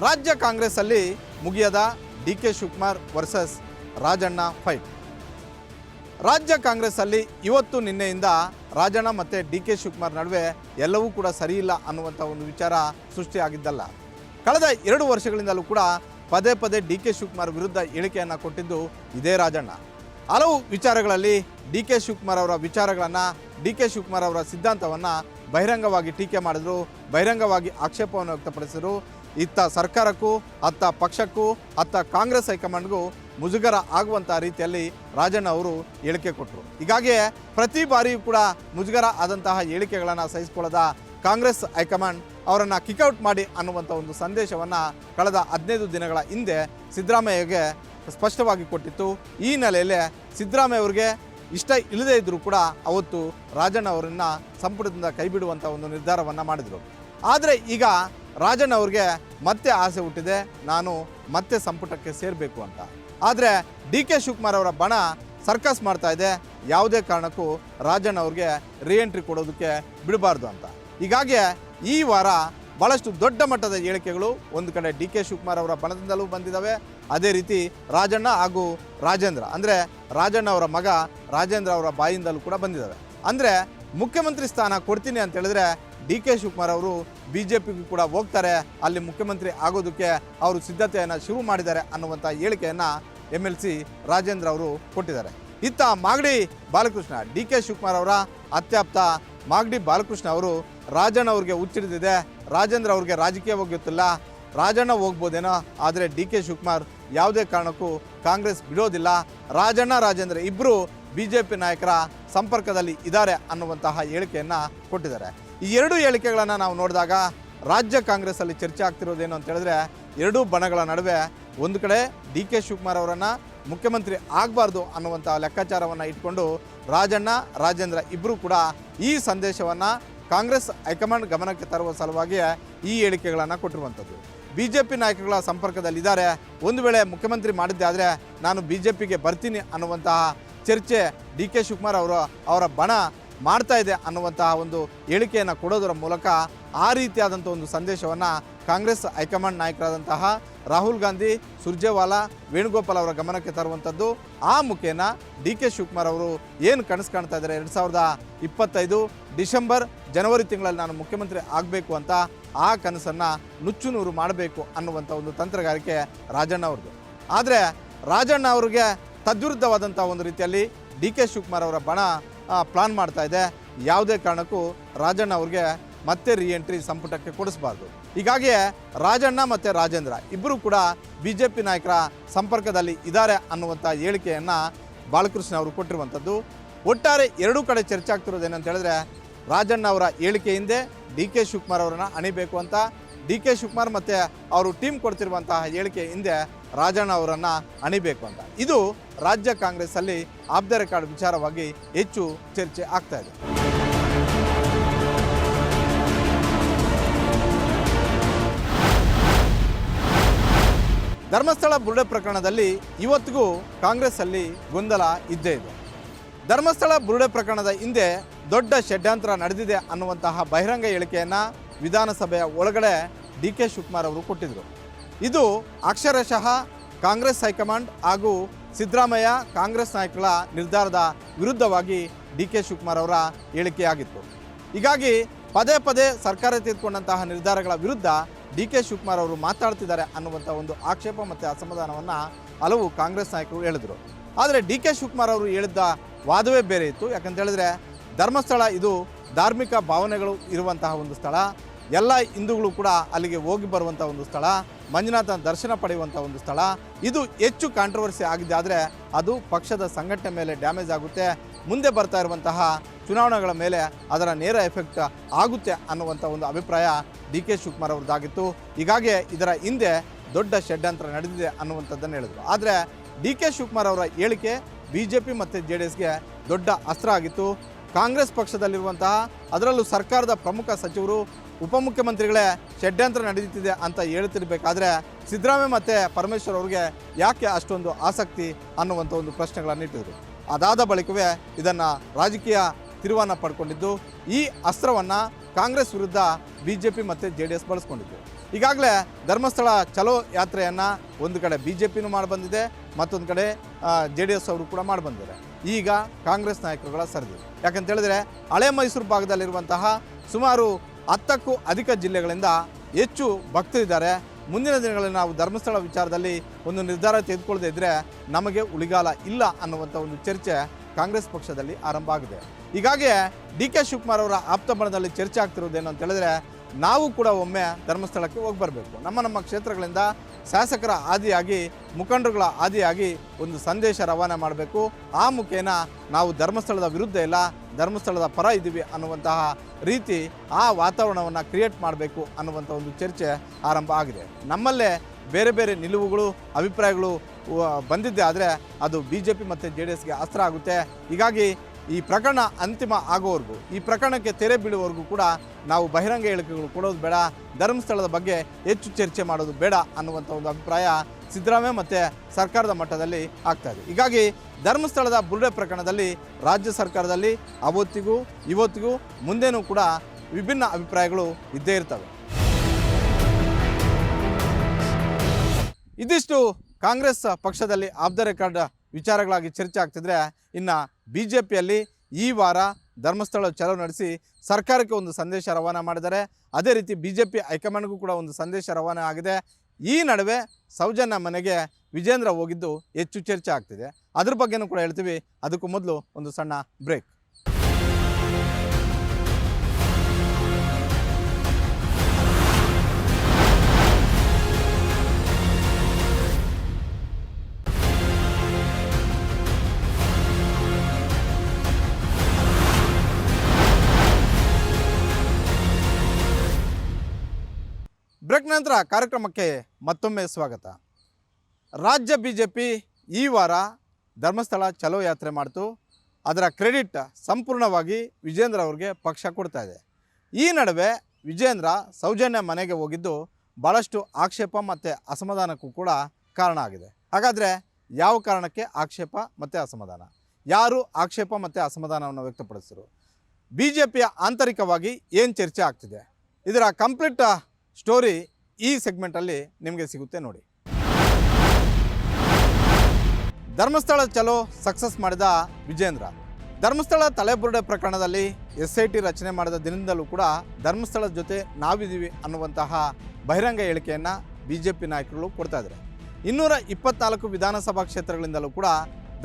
ರಾಜ್ಯ ಕಾಂಗ್ರೆಸ್ಸಲ್ಲಿ ಮುಗಿಯದ D K Shivakumar versus Rajanna fight. ರಾಜ್ಯ ಕಾಂಗ್ರೆಸ್ಸಲ್ಲಿ ಇವತ್ತು ನಿನ್ನೆಯಿಂದ ರಾಜಣ್ಣ ಮತ್ತು ಡಿ ಕೆ ಶಿವಕುಮಾರ್ ನಡುವೆ ಎಲ್ಲವೂ ಕೂಡ ಸರಿಯಿಲ್ಲ ಅನ್ನುವಂಥ ಒಂದು ವಿಚಾರ ಸೃಷ್ಟಿಯಾಗಿದ್ದಲ್ಲ. ಕಳೆದ ಎರಡು ವರ್ಷಗಳಿಂದಲೂ ಕೂಡ ಪದೇ ಪದೇ ಡಿ ಕೆ ಶಿವಕುಮಾರ್ ವಿರುದ್ಧ ಹೇಳಿಕೆಯನ್ನು ಕೊಟ್ಟಿದ್ದು ಇದೇ ರಾಜಣ್ಣ. ಹಲವು ವಿಚಾರಗಳಲ್ಲಿ ಡಿ ಕೆ ಶಿವಕುಮಾರ್ ಅವರ ವಿಚಾರಗಳನ್ನು, ಡಿ ಕೆ ಶಿವಕುಮಾರ್ ಅವರ ಸಿದ್ಧಾಂತವನ್ನು ಬಹಿರಂಗವಾಗಿ ಟೀಕೆ ಮಾಡಿದ್ರು, ಬಹಿರಂಗವಾಗಿ ಆಕ್ಷೇಪವನ್ನು ವ್ಯಕ್ತಪಡಿಸಿದರು ಇತ್ತ ಸರ್ಕಾರಕ್ಕೂ, ಅತ್ತ ಪಕ್ಷಕ್ಕೂ, ಅತ್ತ ಕಾಂಗ್ರೆಸ್ ಹೈಕಮಾಂಡ್ಗೂ ಮುಜುಗರ ಆಗುವಂಥ ರೀತಿಯಲ್ಲಿ ರಾಜಣ್ಣ ಅವರು ಹೇಳಿಕೆ ಕೊಟ್ಟರು ಹೀಗಾಗಿ ಪ್ರತಿ ಬಾರಿಯೂ ಕೂಡ ಮುಜುಗರ ಆದಂತಹ ಹೇಳಿಕೆಗಳನ್ನು ಸಹಿಸಿಕೊಳ್ಳದ ಕಾಂಗ್ರೆಸ್ ಹೈಕಮಾಂಡ್ ಅವರನ್ನು ಕಿಕ್ಔಟ್ ಮಾಡಿ ಅನ್ನುವಂಥ ಒಂದು ಸಂದೇಶವನ್ನು ಕಳೆದ ಹದಿನೈದು ದಿನಗಳ ಹಿಂದೆ ಸಿದ್ದರಾಮಯ್ಯಗೆ ಸ್ಪಷ್ಟವಾಗಿ ಕೊಟ್ಟಿತ್ತು. ಈ ಹಿನ್ನೆಲೆಯಲ್ಲಿ ಸಿದ್ದರಾಮಯ್ಯ ಅವರಿಗೆ ಇಷ್ಟ ಇಲ್ಲದೇ ಇದ್ದರೂ ಕೂಡ ಅವತ್ತು ರಾಜಣ್ಣ ಅವರನ್ನು ಸಂಪುಟದಿಂದ ಕೈಬಿಡುವಂಥ ಒಂದು ನಿರ್ಧಾರವನ್ನು ಮಾಡಿದರು. ಆದರೆ ಈಗ ರಾಜಣ್ಣ ಅವ್ರಿಗೆ ಮತ್ತೆ ಆಸೆ ಹುಟ್ಟಿದೆ, ನಾನು ಮತ್ತೆ ಸಂಪುಟಕ್ಕೆ ಸೇರಬೇಕು ಅಂತ. ಆದರೆ ಡಿ ಕೆ ಶಿವಕುಮಾರ್ ಅವರ ಬಣ ಸರ್ಕಸ್ ಮಾಡ್ತಾ ಇದೆ, ಯಾವುದೇ ಕಾರಣಕ್ಕೂ ರಾಜಣ್ಣ ಅವ್ರಿಗೆ ಎಂಟ್ರಿ ಕೊಡೋದಕ್ಕೆ ಬಿಡಬಾರ್ದು ಅಂತ. ಹೀಗಾಗಿ ಈ ವಾರ ಭಾಳಷ್ಟು ದೊಡ್ಡ ಮಟ್ಟದ ಹೇಳಿಕೆಗಳು ಒಂದು ಕಡೆ ಡಿ ಕೆ ಶಿವಕುಮಾರ್ ಅವರ ಬಣದಿಂದಲೂ ಬಂದಿದ್ದಾವೆ ಅದೇ ರೀತಿ ರಾಜಣ್ಣ ಹಾಗೂ ರಾಜೇಂದ್ರ. ಅಂದರೆ ರಾಜಣ್ಣ ಅವರ ಮಗ ರಾಜೇಂದ್ರ ಅವರ ಬಾಯಿಂದಲೂ ಕೂಡ ಬಂದಿದ್ದಾವೆ ಅಂದರೆ ಮುಖ್ಯಮಂತ್ರಿ ಸ್ಥಾನ ಕೊಡ್ತೀನಿ ಅಂತ ಹೇಳಿದ್ರೆ ಡಿ ಕೆ ಶಿವಕುಮಾರ್ ಅವರು ಬಿ ಜೆ ಪಿಗೂ ಕೂಡ ಹೋಗ್ತಾರೆ. ಅಲ್ಲಿ ಮುಖ್ಯಮಂತ್ರಿ ಆಗೋದಕ್ಕೆ ಅವರು ಸಿದ್ಧತೆಯನ್ನು ಶುರು ಮಾಡಿದ್ದಾರೆ ಅನ್ನುವಂಥ ಹೇಳಿಕೆಯನ್ನು ಎಂ ಎಲ್ ಸಿ ರಾಜೇಂದ್ರ ಅವರು ಕೊಟ್ಟಿದ್ದಾರೆ. ಇತ್ತ ಮಾಗಡಿ ಬಾಲಕೃಷ್ಣ, ಡಿ ಕೆ ಶಿವಕುಮಾರ್ ಅವರ ಅತ್ಯಾಪ್ತ ಮಾಗಡಿ ಬಾಲಕೃಷ್ಣ ಅವರು ರಾಜಣ್ಣ ಅವ್ರಿಗೆ ಹುಚ್ಚಿಡಿದಿದೆ ರಾಜೇಂದ್ರ ಅವ್ರಿಗೆ ರಾಜಕೀಯ ಹೋಗುತ್ತಿಲ್ಲ ರಾಜಣ್ಣ ಹೋಗ್ಬೋದೇನೋ, ಆದರೆ ಡಿ ಕೆ ಶಿವಕುಮಾರ್ ಯಾವುದೇ ಕಾರಣಕ್ಕೂ ಕಾಂಗ್ರೆಸ್ ಬಿಡೋದಿಲ್ಲ. ರಾಜಣ್ಣ, ರಾಜೇಂದ್ರ ಇಬ್ಬರು ಬಿ ನಾಯಕರ ಸಂಪರ್ಕದಲ್ಲಿ ಇದ್ದಾರೆ ಅನ್ನುವಂತಹ ಹೇಳಿಕೆಯನ್ನು ಕೊಟ್ಟಿದ್ದಾರೆ. ಈ ಎರಡು ಹೇಳಿಕೆಗಳನ್ನು ನಾವು ನೋಡಿದಾಗ ರಾಜ್ಯ ಕಾಂಗ್ರೆಸ್ಸಲ್ಲಿ ಚರ್ಚೆ ಆಗ್ತಿರೋದೇನು ಅಂತ ಹೇಳಿದ್ರೆ ಎರಡೂ ಬಣಗಳ ನಡುವೆ ಒಂದು ಕಡೆ ಡಿ ಕೆ ಶಿವಕುಮಾರ್ ಅವರನ್ನು ಮುಖ್ಯಮಂತ್ರಿ ಆಗಬಾರ್ದು ಅನ್ನುವಂಥ ಲೆಕ್ಕಾಚಾರವನ್ನು ಇಟ್ಕೊಂಡು ರಾಜಣ್ಣ, ರಾಜೇಂದ್ರ ಇಬ್ಬರು ಕೂಡ ಈ ಸಂದೇಶವನ್ನು ಕಾಂಗ್ರೆಸ್ ಹೈಕಮಾಂಡ್ ಗಮನಕ್ಕೆ ತರುವ ಸಲುವಾಗಿ ಈ ಹೇಳಿಕೆಗಳನ್ನು ಕೊಟ್ಟಿರುವಂಥದ್ದು. ಬಿ ಜೆ ಪಿ ನಾಯಕಗಳ ಸಂಪರ್ಕದಲ್ಲಿದ್ದಾರೆ. ಒಂದು ವೇಳೆ ಮುಖ್ಯಮಂತ್ರಿ ಮಾಡಿದ್ದೆ ಆದರೆ ನಾನು ಬಿ ಜೆ ಪಿಗೆ ಬರ್ತೀನಿ ಅನ್ನುವಂತಹ ಚರ್ಚೆ ಡಿ ಕೆ ಶಿವಕುಮಾರ್ ಅವರು ಅವರ ಬಣ ಮಾಡ್ತಾ ಇದೆ ಅನ್ನುವಂತಹ ಒಂದು ಹೇಳಿಕೆಯನ್ನು ಕೊಡೋದರ ಮೂಲಕ ಆ ರೀತಿಯಾದಂಥ ಒಂದು ಸಂದೇಶವನ್ನು ಕಾಂಗ್ರೆಸ್ ಹೈಕಮಾಂಡ್ ನಾಯಕರಾದಂತಹ ರಾಹುಲ್ ಗಾಂಧಿ, ಸುರ್ಜೇವಾಲಾ, ವೇಣುಗೋಪಾಲ್ ಅವರ ಗಮನಕ್ಕೆ ತರುವಂಥದ್ದು, ಆ ಮುಖೇನ ಡಿ ಕೆ ಶಿವಕುಮಾರ್ ಅವರು ಏನು ಕನಸು ಕಾಣ್ತಾ ಇದ್ದಾರೆ ಎರಡು ಸಾವಿರದ ಇಪ್ಪತ್ತೈದು ಡಿಸೆಂಬರ್, ಜನವರಿ ತಿಂಗಳಲ್ಲಿ ನಾನು ಮುಖ್ಯಮಂತ್ರಿ ಆಗಬೇಕು ಅಂತ ಆ ಕನಸನ್ನು ನುಚ್ಚು ನೂರು ಮಾಡಬೇಕು ಅನ್ನುವಂಥ ಒಂದು ತಂತ್ರಗಾರಿಕೆ ರಾಜಣ್ಣ ಅವ್ರದ್ದು. ಆದರೆ ರಾಜಣ್ಣ ಅವರಿಗೆ ತದ್ವಿರುದ್ಧವಾದಂಥ ಒಂದು ರೀತಿಯಲ್ಲಿ ಡಿ ಕೆ ಶಿವಕುಮಾರ್ ಅವರ ಬಣ ಪ್ಲಾನ್ ಮಾಡ್ತಾ ಇದೆ. ಯಾವುದೇ ಕಾರಣಕ್ಕೂ ರಾಜಣ್ಣ ಅವ್ರಿಗೆ ಮತ್ತೆ ರಿ ಎಂಟ್ರಿ ಸಂಪುಟಕ್ಕೆ ಕೊಡಿಸಬಾರ್ದು. ಹೀಗಾಗಿಯೇ ರಾಜಣ್ಣ ಮತ್ತು ರಾಜೇಂದ್ರ ಇಬ್ಬರು ಕೂಡ ಬಿ ಜೆ ಪಿ ನಾಯಕರ ಸಂಪರ್ಕದಲ್ಲಿ ಇದ್ದಾರೆ ಅನ್ನುವಂಥ ಹೇಳಿಕೆಯನ್ನು ಬಾಲಕೃಷ್ಣ ಅವರು ಕೊಟ್ಟಿರುವಂಥದ್ದು. ಒಟ್ಟಾರೆ ಎರಡೂ ಕಡೆ ಚರ್ಚೆ ಆಗ್ತಿರೋದು ಏನಂತ ಹೇಳಿದ್ರೆ, ರಾಜಣ್ಣ ಅವರ ಹೇಳಿಕೆ ಹಿಂದೆ ಡಿ ಕೆ ಶಿವಕುಮಾರ್ ಅವರನ್ನು ಅಣಿಬೇಕು ಅಂತ, ಡಿ ಕೆ ಶಿವಕುಮಾರ್ ಮತ್ತು ಅವರು ಟೀಮ್ ಕೊಡ್ತಿರುವಂತಹ ಹೇಳಿಕೆ ಹಿಂದೆ ರಾಜಣ್ಣ ಅವರನ್ನು ಅಣಿಬೇಕು ಅಂತ. ಇದು ರಾಜ್ಯ ಕಾಂಗ್ರೆಸ್ಸಲ್ಲಿ ಆಫ್ ದ ರೆಕಾರ್ಡ್ ವಿಚಾರವಾಗಿ ಹೆಚ್ಚು ಚರ್ಚೆ ಆಗ್ತಾ ಇದೆ. ಧರ್ಮಸ್ಥಳ ಬುರುಡೆ ಪ್ರಕರಣದಲ್ಲಿ ಇವತ್ತಿಗೂ ಕಾಂಗ್ರೆಸ್ಸಲ್ಲಿ ಗೊಂದಲ ಇದ್ದೇ ಇದೆ. ಧರ್ಮಸ್ಥಳ ಬುರುಡೆ ಪ್ರಕರಣದ ಹಿಂದೆ ದೊಡ್ಡ ಷಡ್ಯಂತ್ರ ನಡೆದಿದೆ ಅನ್ನುವಂತಹ ಬಹಿರಂಗ ಹೇಳಿಕೆಯನ್ನು ವಿಧಾನಸಭೆಯ ಒಳಗಡೆ ಡಿ ಕೆ ಶಿವಕುಮಾರ್ ಅವರು ಕೊಟ್ಟಿದ್ದರು ಇದು ಅಕ್ಷರಶಃ ಕಾಂಗ್ರೆಸ್ ಹೈಕಮಾಂಡ್ ಹಾಗೂ ಸಿದ್ದರಾಮಯ್ಯ ಕಾಂಗ್ರೆಸ್ ನಾಯಕರ ನಿರ್ಧಾರದ ವಿರುದ್ಧವಾಗಿ ಡಿ ಕೆ ಶಿವಕುಮಾರ್ ಅವರ ಹೇಳಿಕೆಯಾಗಿತ್ತು. ಹೀಗಾಗಿ ಪದೇ ಪದೇ ಸರ್ಕಾರ ತೆಗೆದುಕೊಂಡಂತಹ ನಿರ್ಧಾರಗಳ ವಿರುದ್ಧ ಡಿ ಕೆ ಶಿವಕುಮಾರ್ ಅವರು ಮಾತಾಡ್ತಿದ್ದಾರೆ ಅನ್ನುವಂಥ ಒಂದು ಆಕ್ಷೇಪ ಮತ್ತು ಅಸಮಾಧಾನವನ್ನು ಹಲವು ಕಾಂಗ್ರೆಸ್ ನಾಯಕರು ಹೇಳಿದರು. ಆದರೆ ಡಿ ಕೆ ಶಿವಕುಮಾರ್ ಅವರು ಹೇಳಿದ್ದ ವಾದವೇ ಬೇರೆ ಇತ್ತು. ಯಾಕಂತ ಹೇಳಿದ್ರೆ ಧರ್ಮಸ್ಥಳ ಇದು ಧಾರ್ಮಿಕ ಭಾವನೆಗಳು ಇರುವಂತಹ ಒಂದು ಸ್ಥಳ. ಎಲ್ಲ ಹಿಂದೂಗಳು ಕೂಡ ಅಲ್ಲಿಗೆ ಹೋಗಿ ಬರುವಂಥ ಒಂದು ಸ್ಥಳ. ಮಂಜುನಾಥನ ದರ್ಶನ ಪಡೆಯುವಂಥ ಒಂದು ಸ್ಥಳ. ಇದು ಹೆಚ್ಚು ಕಾಂಟ್ರವರ್ಸಿ ಆಗಿದೆ. ಆದರೆ ಅದು ಪಕ್ಷದ ಸಂಘಟನೆ ಮೇಲೆ ಡ್ಯಾಮೇಜ್ ಆಗುತ್ತೆ. ಮುಂದೆ ಬರ್ತಾ ಇರುವಂತಹ ಚುನಾವಣೆಗಳ ಮೇಲೆ ಅದರ ನೇರ ಎಫೆಕ್ಟ್ ಆಗುತ್ತೆ ಅನ್ನುವಂಥ ಒಂದು ಅಭಿಪ್ರಾಯ ಡಿ ಕೆ ಶಿವಕುಮಾರ್ ಅವ್ರದ್ದಾಗಿತ್ತು. ಹೀಗಾಗಿ ಇದರ ಹಿಂದೆ ದೊಡ್ಡ ಷಡ್ಯಂತ್ರ ನಡೆದಿದೆ ಅನ್ನುವಂಥದ್ದನ್ನು ಹೇಳಿದರು. ಆದರೆ ಡಿ ಕೆ ಶಿವಕುಮಾರ್ ಅವರ ಹೇಳಿಕೆ ಬಿ ಜೆ ಪಿ ಮತ್ತು ಜೆ ಡಿ ಎಸ್ಗೆ ದೊಡ್ಡ ಅಸ್ತ್ರ ಆಗಿತ್ತು. ಕಾಂಗ್ರೆಸ್ ಪಕ್ಷದಲ್ಲಿರುವಂತಹ ಅದರಲ್ಲೂ ಸರ್ಕಾರದ ಪ್ರಮುಖ ಸಚಿವರು, ಉಪಮುಖ್ಯಮಂತ್ರಿಗಳೇ ಷಡ್ಯಂತ್ರ ನಡೆಯುತ್ತಿದೆ ಅಂತ ಹೇಳ್ತಿರ್ಬೇಕಾದ್ರೆ ಸಿದ್ದರಾಮಯ್ಯ ಮತ್ತು ಪರಮೇಶ್ವರ್ ಅವ್ರಿಗೆ ಯಾಕೆ ಅಷ್ಟೊಂದು ಆಸಕ್ತಿ ಅನ್ನುವಂಥ ಒಂದು ಪ್ರಶ್ನೆಗಳನ್ನು ಇಟ್ಟಿದ್ರು. ಅದಾದ ಬಳಿಕವೇ ಇದನ್ನು ರಾಜಕೀಯ ತಿರುವನ್ನು ಪಡ್ಕೊಂಡಿದ್ದು, ಈ ಅಸ್ತ್ರವನ್ನು ಕಾಂಗ್ರೆಸ್ ವಿರುದ್ಧ ಬಿ ಜೆ ಪಿ ಮತ್ತು ಜೆ ಡಿ ಎಸ್ ಬಳಸ್ಕೊಂಡಿದ್ದು ಈಗಾಗಲೇ ಧರ್ಮಸ್ಥಳ ಚಲೋ ಯಾತ್ರೆಯನ್ನು ಒಂದು ಕಡೆ ಬಿ ಜೆ ಪಿನೂ ಮಾಡಿ ಬಂದಿದೆ ಮತ್ತೊಂದು ಕಡೆ ಜೆ ಡಿ ಎಸ್ ಅವರು ಕೂಡ ಮಾಡಿ ಬಂದಿದ್ದಾರೆ ಈಗ ಕಾಂಗ್ರೆಸ್ ನಾಯಕರುಗಳ ಸರದಿ. ಯಾಕಂತ ಹೇಳಿದ್ರೆ ಹಳೆ ಮೈಸೂರು ಭಾಗದಲ್ಲಿರುವಂತಹ ಸುಮಾರು ಹತ್ತಕ್ಕೂ ಅಧಿಕ ಜಿಲ್ಲೆಗಳಿಂದ ಹೆಚ್ಚು ಭಕ್ತರಿದ್ದಾರೆ. ಮುಂದಿನ ದಿನಗಳಲ್ಲಿ ನಾವು ಧರ್ಮಸ್ಥಳ ವಿಚಾರದಲ್ಲಿ ಒಂದು ನಿರ್ಧಾರ ತೆಗೆದುಕೊಳ್ಳದೆ ಇದ್ದರೆ ನಮಗೆ ಉಳಿಗಾಲ ಇಲ್ಲ ಅನ್ನುವಂಥ ಒಂದು ಚರ್ಚೆ ಕಾಂಗ್ರೆಸ್ ಪಕ್ಷದಲ್ಲಿ ಆರಂಭ ಆಗಿದೆ. ಹೀಗಾಗಿ ಡಿ ಕೆ ಶಿವಕುಮಾರ್ ಅವರ ಆಪ್ತ ಬಣದಲ್ಲಿ ಚರ್ಚೆ ಆಗ್ತಿರೋದೇನು ಅಂತ ಹೇಳಿದ್ರೆ ನಾವು ಕೂಡ ಒಮ್ಮೆ ಧರ್ಮಸ್ಥಳಕ್ಕೆ ಹೋಗಿ ಬರಬೇಕು ನಮ್ಮ ನಮ್ಮ ಕ್ಷೇತ್ರಗಳಿಂದ ಶಾಸಕರ ಆದಿಯಾಗಿ ಮುಖಂಡರುಗಳ ಆದಿಯಾಗಿ ಒಂದು ಸಂದೇಶ ರವಾನೆ ಮಾಡಬೇಕು. ಆ ಮುಖೇನ ನಾವು ಧರ್ಮಸ್ಥಳದ ವಿರುದ್ಧ ಇಲ್ಲ, ಧರ್ಮಸ್ಥಳದ ಪರ ಇದ್ದೀವಿ ಅನ್ನುವಂತಹ ರೀತಿ ಆ ವಾತಾವರಣವನ್ನು ಕ್ರಿಯೇಟ್ ಮಾಡಬೇಕು ಅನ್ನುವಂಥ ಒಂದು ಚರ್ಚೆ ಆರಂಭ ಆಗಿದೆ. ನಮ್ಮಲ್ಲೇ ಬೇರೆ ಬೇರೆ ನಿಲುವುಗಳು, ಅಭಿಪ್ರಾಯಗಳು ಬಂದಿದ್ದೆ ಆದರೆ ಅದು ಬಿ ಜೆ ಪಿ ಮತ್ತು ಜೆ ಡಿ ಎಸ್ಗೆ ಅಸ್ತ್ರ ಆಗುತ್ತೆ. ಹೀಗಾಗಿ ಈ ಪ್ರಕರಣ ಅಂತಿಮ ಆಗೋವರೆಗೂ, ಈ ಪ್ರಕರಣಕ್ಕೆ ತೆರೆ ಬೀಳುವವರೆಗೂ ಕೂಡ ನಾವು ಬಹಿರಂಗ ಹೇಳಿಕೆಗಳು ಕೊಡೋದು ಬೇಡ, ಧರ್ಮಸ್ಥಳದ ಬಗ್ಗೆ ಹೆಚ್ಚು ಚರ್ಚೆ ಮಾಡೋದು ಬೇಡ ಅನ್ನುವಂಥ ಒಂದು ಅಭಿಪ್ರಾಯ ಸಿದ್ದರಾಮಯ್ಯ ಮತ್ತು ಸರ್ಕಾರದ ಮಟ್ಟದಲ್ಲಿ ಆಗ್ತಾ ಇದೆ. ಹೀಗಾಗಿ ಧರ್ಮಸ್ಥಳದ ಬುರುಡೆ ಪ್ರಕರಣದಲ್ಲಿ ರಾಜ್ಯ ಸರ್ಕಾರದಲ್ಲಿ ಅವತ್ತಿಗೂ, ಇವತ್ತಿಗೂ ಮುಂದೇನೂ ಕೂಡ ವಿಭಿನ್ನ ಅಭಿಪ್ರಾಯಗಳು ಇದ್ದೇ ಇರ್ತವೆ. ಇದಿಷ್ಟು ಕಾಂಗ್ರೆಸ್ ಪಕ್ಷದಲ್ಲಿ ಆಫ್ ದ ರೆಕಾರ್ಡ್ ವಿಚಾರಗಳಾಗಿ ಚರ್ಚೆ ಆಗ್ತಿದ್ರೆ ಇನ್ನು ಬಿ ಜೆ ಪಿಯಲ್ಲಿ ಈ ವಾರ ಧರ್ಮಸ್ಥಳ ಚಲೋ ನಡೆಸಿ ಸರ್ಕಾರಕ್ಕೆ ಒಂದು ಸಂದೇಶ ರವಾನೆ ಮಾಡಿದ್ದಾರೆ. ಅದೇ ರೀತಿ ಬಿ ಜೆ ಪಿ ಹೈಕಮಾಂಡ್ಗೂ ಕೂಡ ಒಂದು ಸಂದೇಶ ರವಾನೆ ಆಗಿದೆ. ಈ ನಡುವೆ ಸೌಜನ್ಯ ಮನೆಗೆ ವಿಜೇಂದ್ರ ಹೋಗಿದ್ದು ಹೆಚ್ಚು ಚರ್ಚೆ ಆಗ್ತಿದೆ. ಅದ್ರ ಬಗ್ಗೆನೂ ಕೂಡ ಹೇಳ್ತೀವಿ. ಅದಕ್ಕೂ ಮೊದಲು ಒಂದು ಸಣ್ಣ ಬ್ರೇಕ್. ಬ್ರೇಕ್ ಕಾರ್ಯಕ್ರಮಕ್ಕೆ ಮತ್ತೊಮ್ಮೆ ಸ್ವಾಗತ. ರಾಜ್ಯ ಬಿ ಜೆ ಪಿ ಈ ವಾರ ಧರ್ಮಸ್ಥಳ ಚಲೋ ಯಾತ್ರೆ ಮಾಡ್ತು. ಅದರ ಕ್ರೆಡಿಟ್ ಸಂಪೂರ್ಣವಾಗಿ ವಿಜೇಂದ್ರ ಅವ್ರಿಗೆ ಪಕ್ಷ ಕೊಡ್ತಾ ಇದೆ. ಈ ನಡುವೆ ವಿಜೇಂದ್ರ ಸೌಜನ್ಯ ಮನೆಗೆ ಹೋಗಿದ್ದು ಭಾಳಷ್ಟು ಆಕ್ಷೇಪ ಮತ್ತು ಅಸಮಾಧಾನಕ್ಕೂ ಕೂಡ ಕಾರಣ ಆಗಿದೆ. ಹಾಗಾದರೆ ಯಾವ ಕಾರಣಕ್ಕೆ ಆಕ್ಷೇಪ ಮತ್ತು ಅಸಮಾಧಾನ? ಯಾರು ಆಕ್ಷೇಪ ಮತ್ತು ಅಸಮಾಧಾನವನ್ನು ವ್ಯಕ್ತಪಡಿಸಿದರು ಬಿ ಜೆ ಪಿಯ ಆಂತರಿಕವಾಗಿ ಏನು ಚರ್ಚೆ ಆಗ್ತಿದೆ? ಇದರ ಕಂಪ್ಲೀಟ್ ಸ್ಟೋರಿ ಈ ಸೆಗ್ಮೆಂಟಲ್ಲಿ ನಿಮಗೆ ಸಿಗುತ್ತೆ ನೋಡಿ. ಧರ್ಮಸ್ಥಳ ಚಲೋ ಸಕ್ಸಸ್ ಮಾಡಿದ ವಿಜೇಂದ್ರ. ಧರ್ಮಸ್ಥಳ ತಲೆಬುರುಡೆ ಪ್ರಕರಣದಲ್ಲಿ ಎಸ್ ಐ ಟಿ ರಚನೆ ಮಾಡಿದ ದಿನದಿಂದಲೂ ಕೂಡ ಧರ್ಮಸ್ಥಳದ ಜೊತೆ ನಾವಿದ್ದೀವಿ ಅನ್ನುವಂತಹ ಬಹಿರಂಗ ಹೇಳಿಕೆಯನ್ನು ಬಿ ಜೆ ಪಿ ನಾಯಕರುಗಳು ಕೊಡ್ತಾ ಇದ್ದಾರೆ. ಇನ್ನೂರ ಇಪ್ಪತ್ನಾಲ್ಕು ವಿಧಾನಸಭಾ ಕ್ಷೇತ್ರಗಳಿಂದಲೂ ಕೂಡ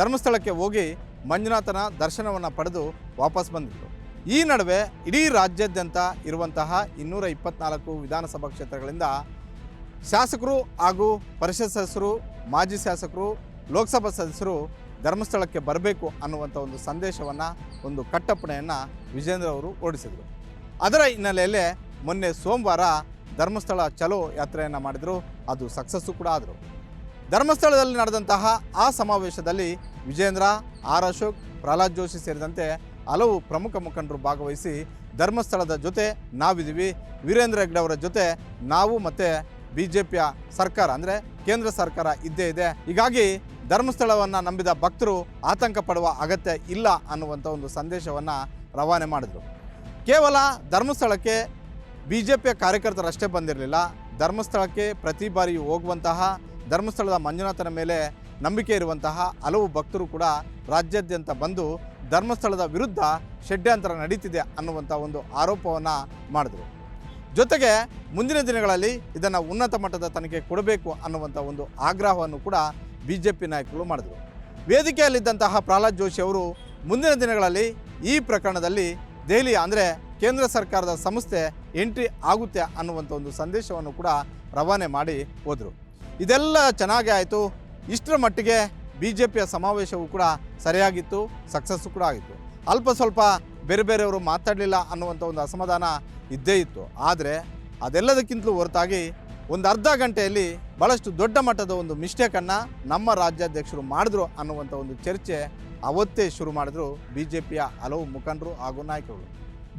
ಧರ್ಮಸ್ಥಳಕ್ಕೆ ಹೋಗಿ ಮಂಜುನಾಥನ ದರ್ಶನವನ್ನು ಪಡೆದು ವಾಪಸ್ ಬಂದಿದ್ದರು ಈ ನಡುವೆ ಇಡೀ ರಾಜ್ಯಾದ್ಯಂತ ಇರುವಂತಹ ಇನ್ನೂರ ಇಪ್ಪತ್ನಾಲ್ಕು ವಿಧಾನಸಭಾ ಕ್ಷೇತ್ರಗಳಿಂದ ಶಾಸಕರು ಹಾಗೂ ಪರಿಷತ್ ಸದಸ್ಯರು, ಮಾಜಿ ಶಾಸಕರು, ಲೋಕಸಭಾ ಸದಸ್ಯರು ಧರ್ಮಸ್ಥಳಕ್ಕೆ ಬರಬೇಕು ಅನ್ನುವಂಥ ಒಂದು ಸಂದೇಶವನ್ನು, ಒಂದು ಕಟ್ಟಪ್ಪಣೆಯನ್ನು ವಿಜೇಂದ್ರ ಅವರು ಓಡಿಸಿದರು ಅದರ ಹಿನ್ನೆಲೆಯಲ್ಲಿ ಮೊನ್ನೆ ಸೋಮವಾರ ಧರ್ಮಸ್ಥಳ ಚಲೋ ಯಾತ್ರೆಯನ್ನು ಮಾಡಿದರು. ಅದು ಸಕ್ಸಸ್ಸು ಕೂಡ ಆದರು. ಧರ್ಮಸ್ಥಳದಲ್ಲಿ ನಡೆದಂತಹ ಆ ಸಮಾವೇಶದಲ್ಲಿ ವಿಜೇಂದ್ರ ಆರ್ ಅಶೋಕ್, ಪ್ರಹ್ಲಾದ್ ಜೋಶಿ ಸೇರಿದಂತೆ ಹಲವು ಪ್ರಮುಖ ಮುಖಂಡರು ಭಾಗವಹಿಸಿ ಧರ್ಮಸ್ಥಳದ ಜೊತೆ ನಾವಿದ್ದೀವಿ. ವೀರೇಂದ್ರ ಹೆಗ್ಡೆ ಅವರ ಜೊತೆ ನಾವು ಮತ್ತು ಬಿ ಜೆ ಪಿಯ ಸರ್ಕಾರ, ಅಂದರೆ ಕೇಂದ್ರ ಸರ್ಕಾರ ಇದ್ದೇ ಇದೆ. ಹೀಗಾಗಿ ಧರ್ಮಸ್ಥಳವನ್ನು ನಂಬಿದ ಭಕ್ತರು ಆತಂಕ ಪಡುವ ಅಗತ್ಯ ಇಲ್ಲ ಅನ್ನುವಂಥ ಒಂದು ಸಂದೇಶವನ್ನು ರವಾನೆ ಮಾಡಿದರು. ಕೇವಲ ಧರ್ಮಸ್ಥಳಕ್ಕೆ ಬಿ ಜೆ ಪಿಯ ಕಾರ್ಯಕರ್ತರಷ್ಟೇ ಬಂದಿರಲಿಲ್ಲ. ಧರ್ಮಸ್ಥಳಕ್ಕೆ ಪ್ರತಿ ಬಾರಿ ಹೋಗುವಂತಹ, ಧರ್ಮಸ್ಥಳದ ಮಂಜುನಾಥನ ಮೇಲೆ ನಂಬಿಕೆ ಇರುವಂತಹ ಹಲವು ಭಕ್ತರು ಕೂಡ ರಾಜ್ಯಾದ್ಯಂತ ಬಂದು ಧರ್ಮಸ್ಥಳದ ವಿರುದ್ಧ ಷಡ್ಯಂತರ ನಡೀತಿದೆ ಅನ್ನುವಂಥ ಒಂದು ಆರೋಪವನ್ನು ಮಾಡಿದರು. ಜೊತೆಗೆ ಮುಂದಿನ ದಿನಗಳಲ್ಲಿ ಇದನ್ನು ಉನ್ನತ ಮಟ್ಟದ ತನಿಖೆ ಕೊಡಬೇಕು ಅನ್ನುವಂಥ ಒಂದು ಆಗ್ರಹವನ್ನು ಕೂಡ ಬಿ ಜೆ ಪಿ ನಾಯಕರು ಮಾಡಿದರು. ವೇದಿಕೆಯಲ್ಲಿದ್ದಂತಹ ಪ್ರಹ್ಲಾದ್ ಜೋಶಿ ಅವರು ಮುಂದಿನ ದಿನಗಳಲ್ಲಿ ಈ ಪ್ರಕರಣದಲ್ಲಿ ದೆಹಲಿ ಅಂದರೆ ಕೇಂದ್ರ ಸರ್ಕಾರದ ಸಂಸ್ಥೆ ಎಂಟ್ರಿ ಆಗುತ್ತೆ ಅನ್ನುವಂಥ ಒಂದು ಸಂದೇಶವನ್ನು ಕೂಡ ರವಾನೆ ಮಾಡಿ ಹೋದರು. ಇದೆಲ್ಲ ಚೆನ್ನಾಗೇ ಆಯಿತು. ಇಷ್ಟರ ಮಟ್ಟಿಗೆ ಬಿ ಜೆ ಪಿಯ ಸಮಾವೇಶವು ಕೂಡ ಸರಿಯಾಗಿತ್ತು ಸಕ್ಸಸ್ಸು ಕೂಡ ಆಗಿತ್ತು. ಅಲ್ಪ ಸ್ವಲ್ಪ ಬೇರೆ ಬೇರೆಯವರು ಮಾತಾಡಲಿಲ್ಲ ಅನ್ನುವಂಥ ಒಂದು ಅಸಮಾಧಾನ ಇದ್ದೇ ಇತ್ತು. ಆದರೆ ಅದೆಲ್ಲದಕ್ಕಿಂತಲೂ ಹೊರತಾಗಿ ಒಂದು ಅರ್ಧ ಗಂಟೆಯಲ್ಲಿ ಭಾಳಷ್ಟು ದೊಡ್ಡ ಮಟ್ಟದ ಒಂದು ಮಿಸ್ಟೇಕನ್ನು ನಮ್ಮ ರಾಜ್ಯಾಧ್ಯಕ್ಷರು ಮಾಡಿದ್ರು ಅನ್ನುವಂಥ ಒಂದು ಚರ್ಚೆ ಅವತ್ತೇ ಶುರು ಮಾಡಿದ್ರು ಬಿ ಜೆ ಪಿಯ ಹಲವು ಮುಖಂಡರು ಹಾಗೂ ನಾಯಕರು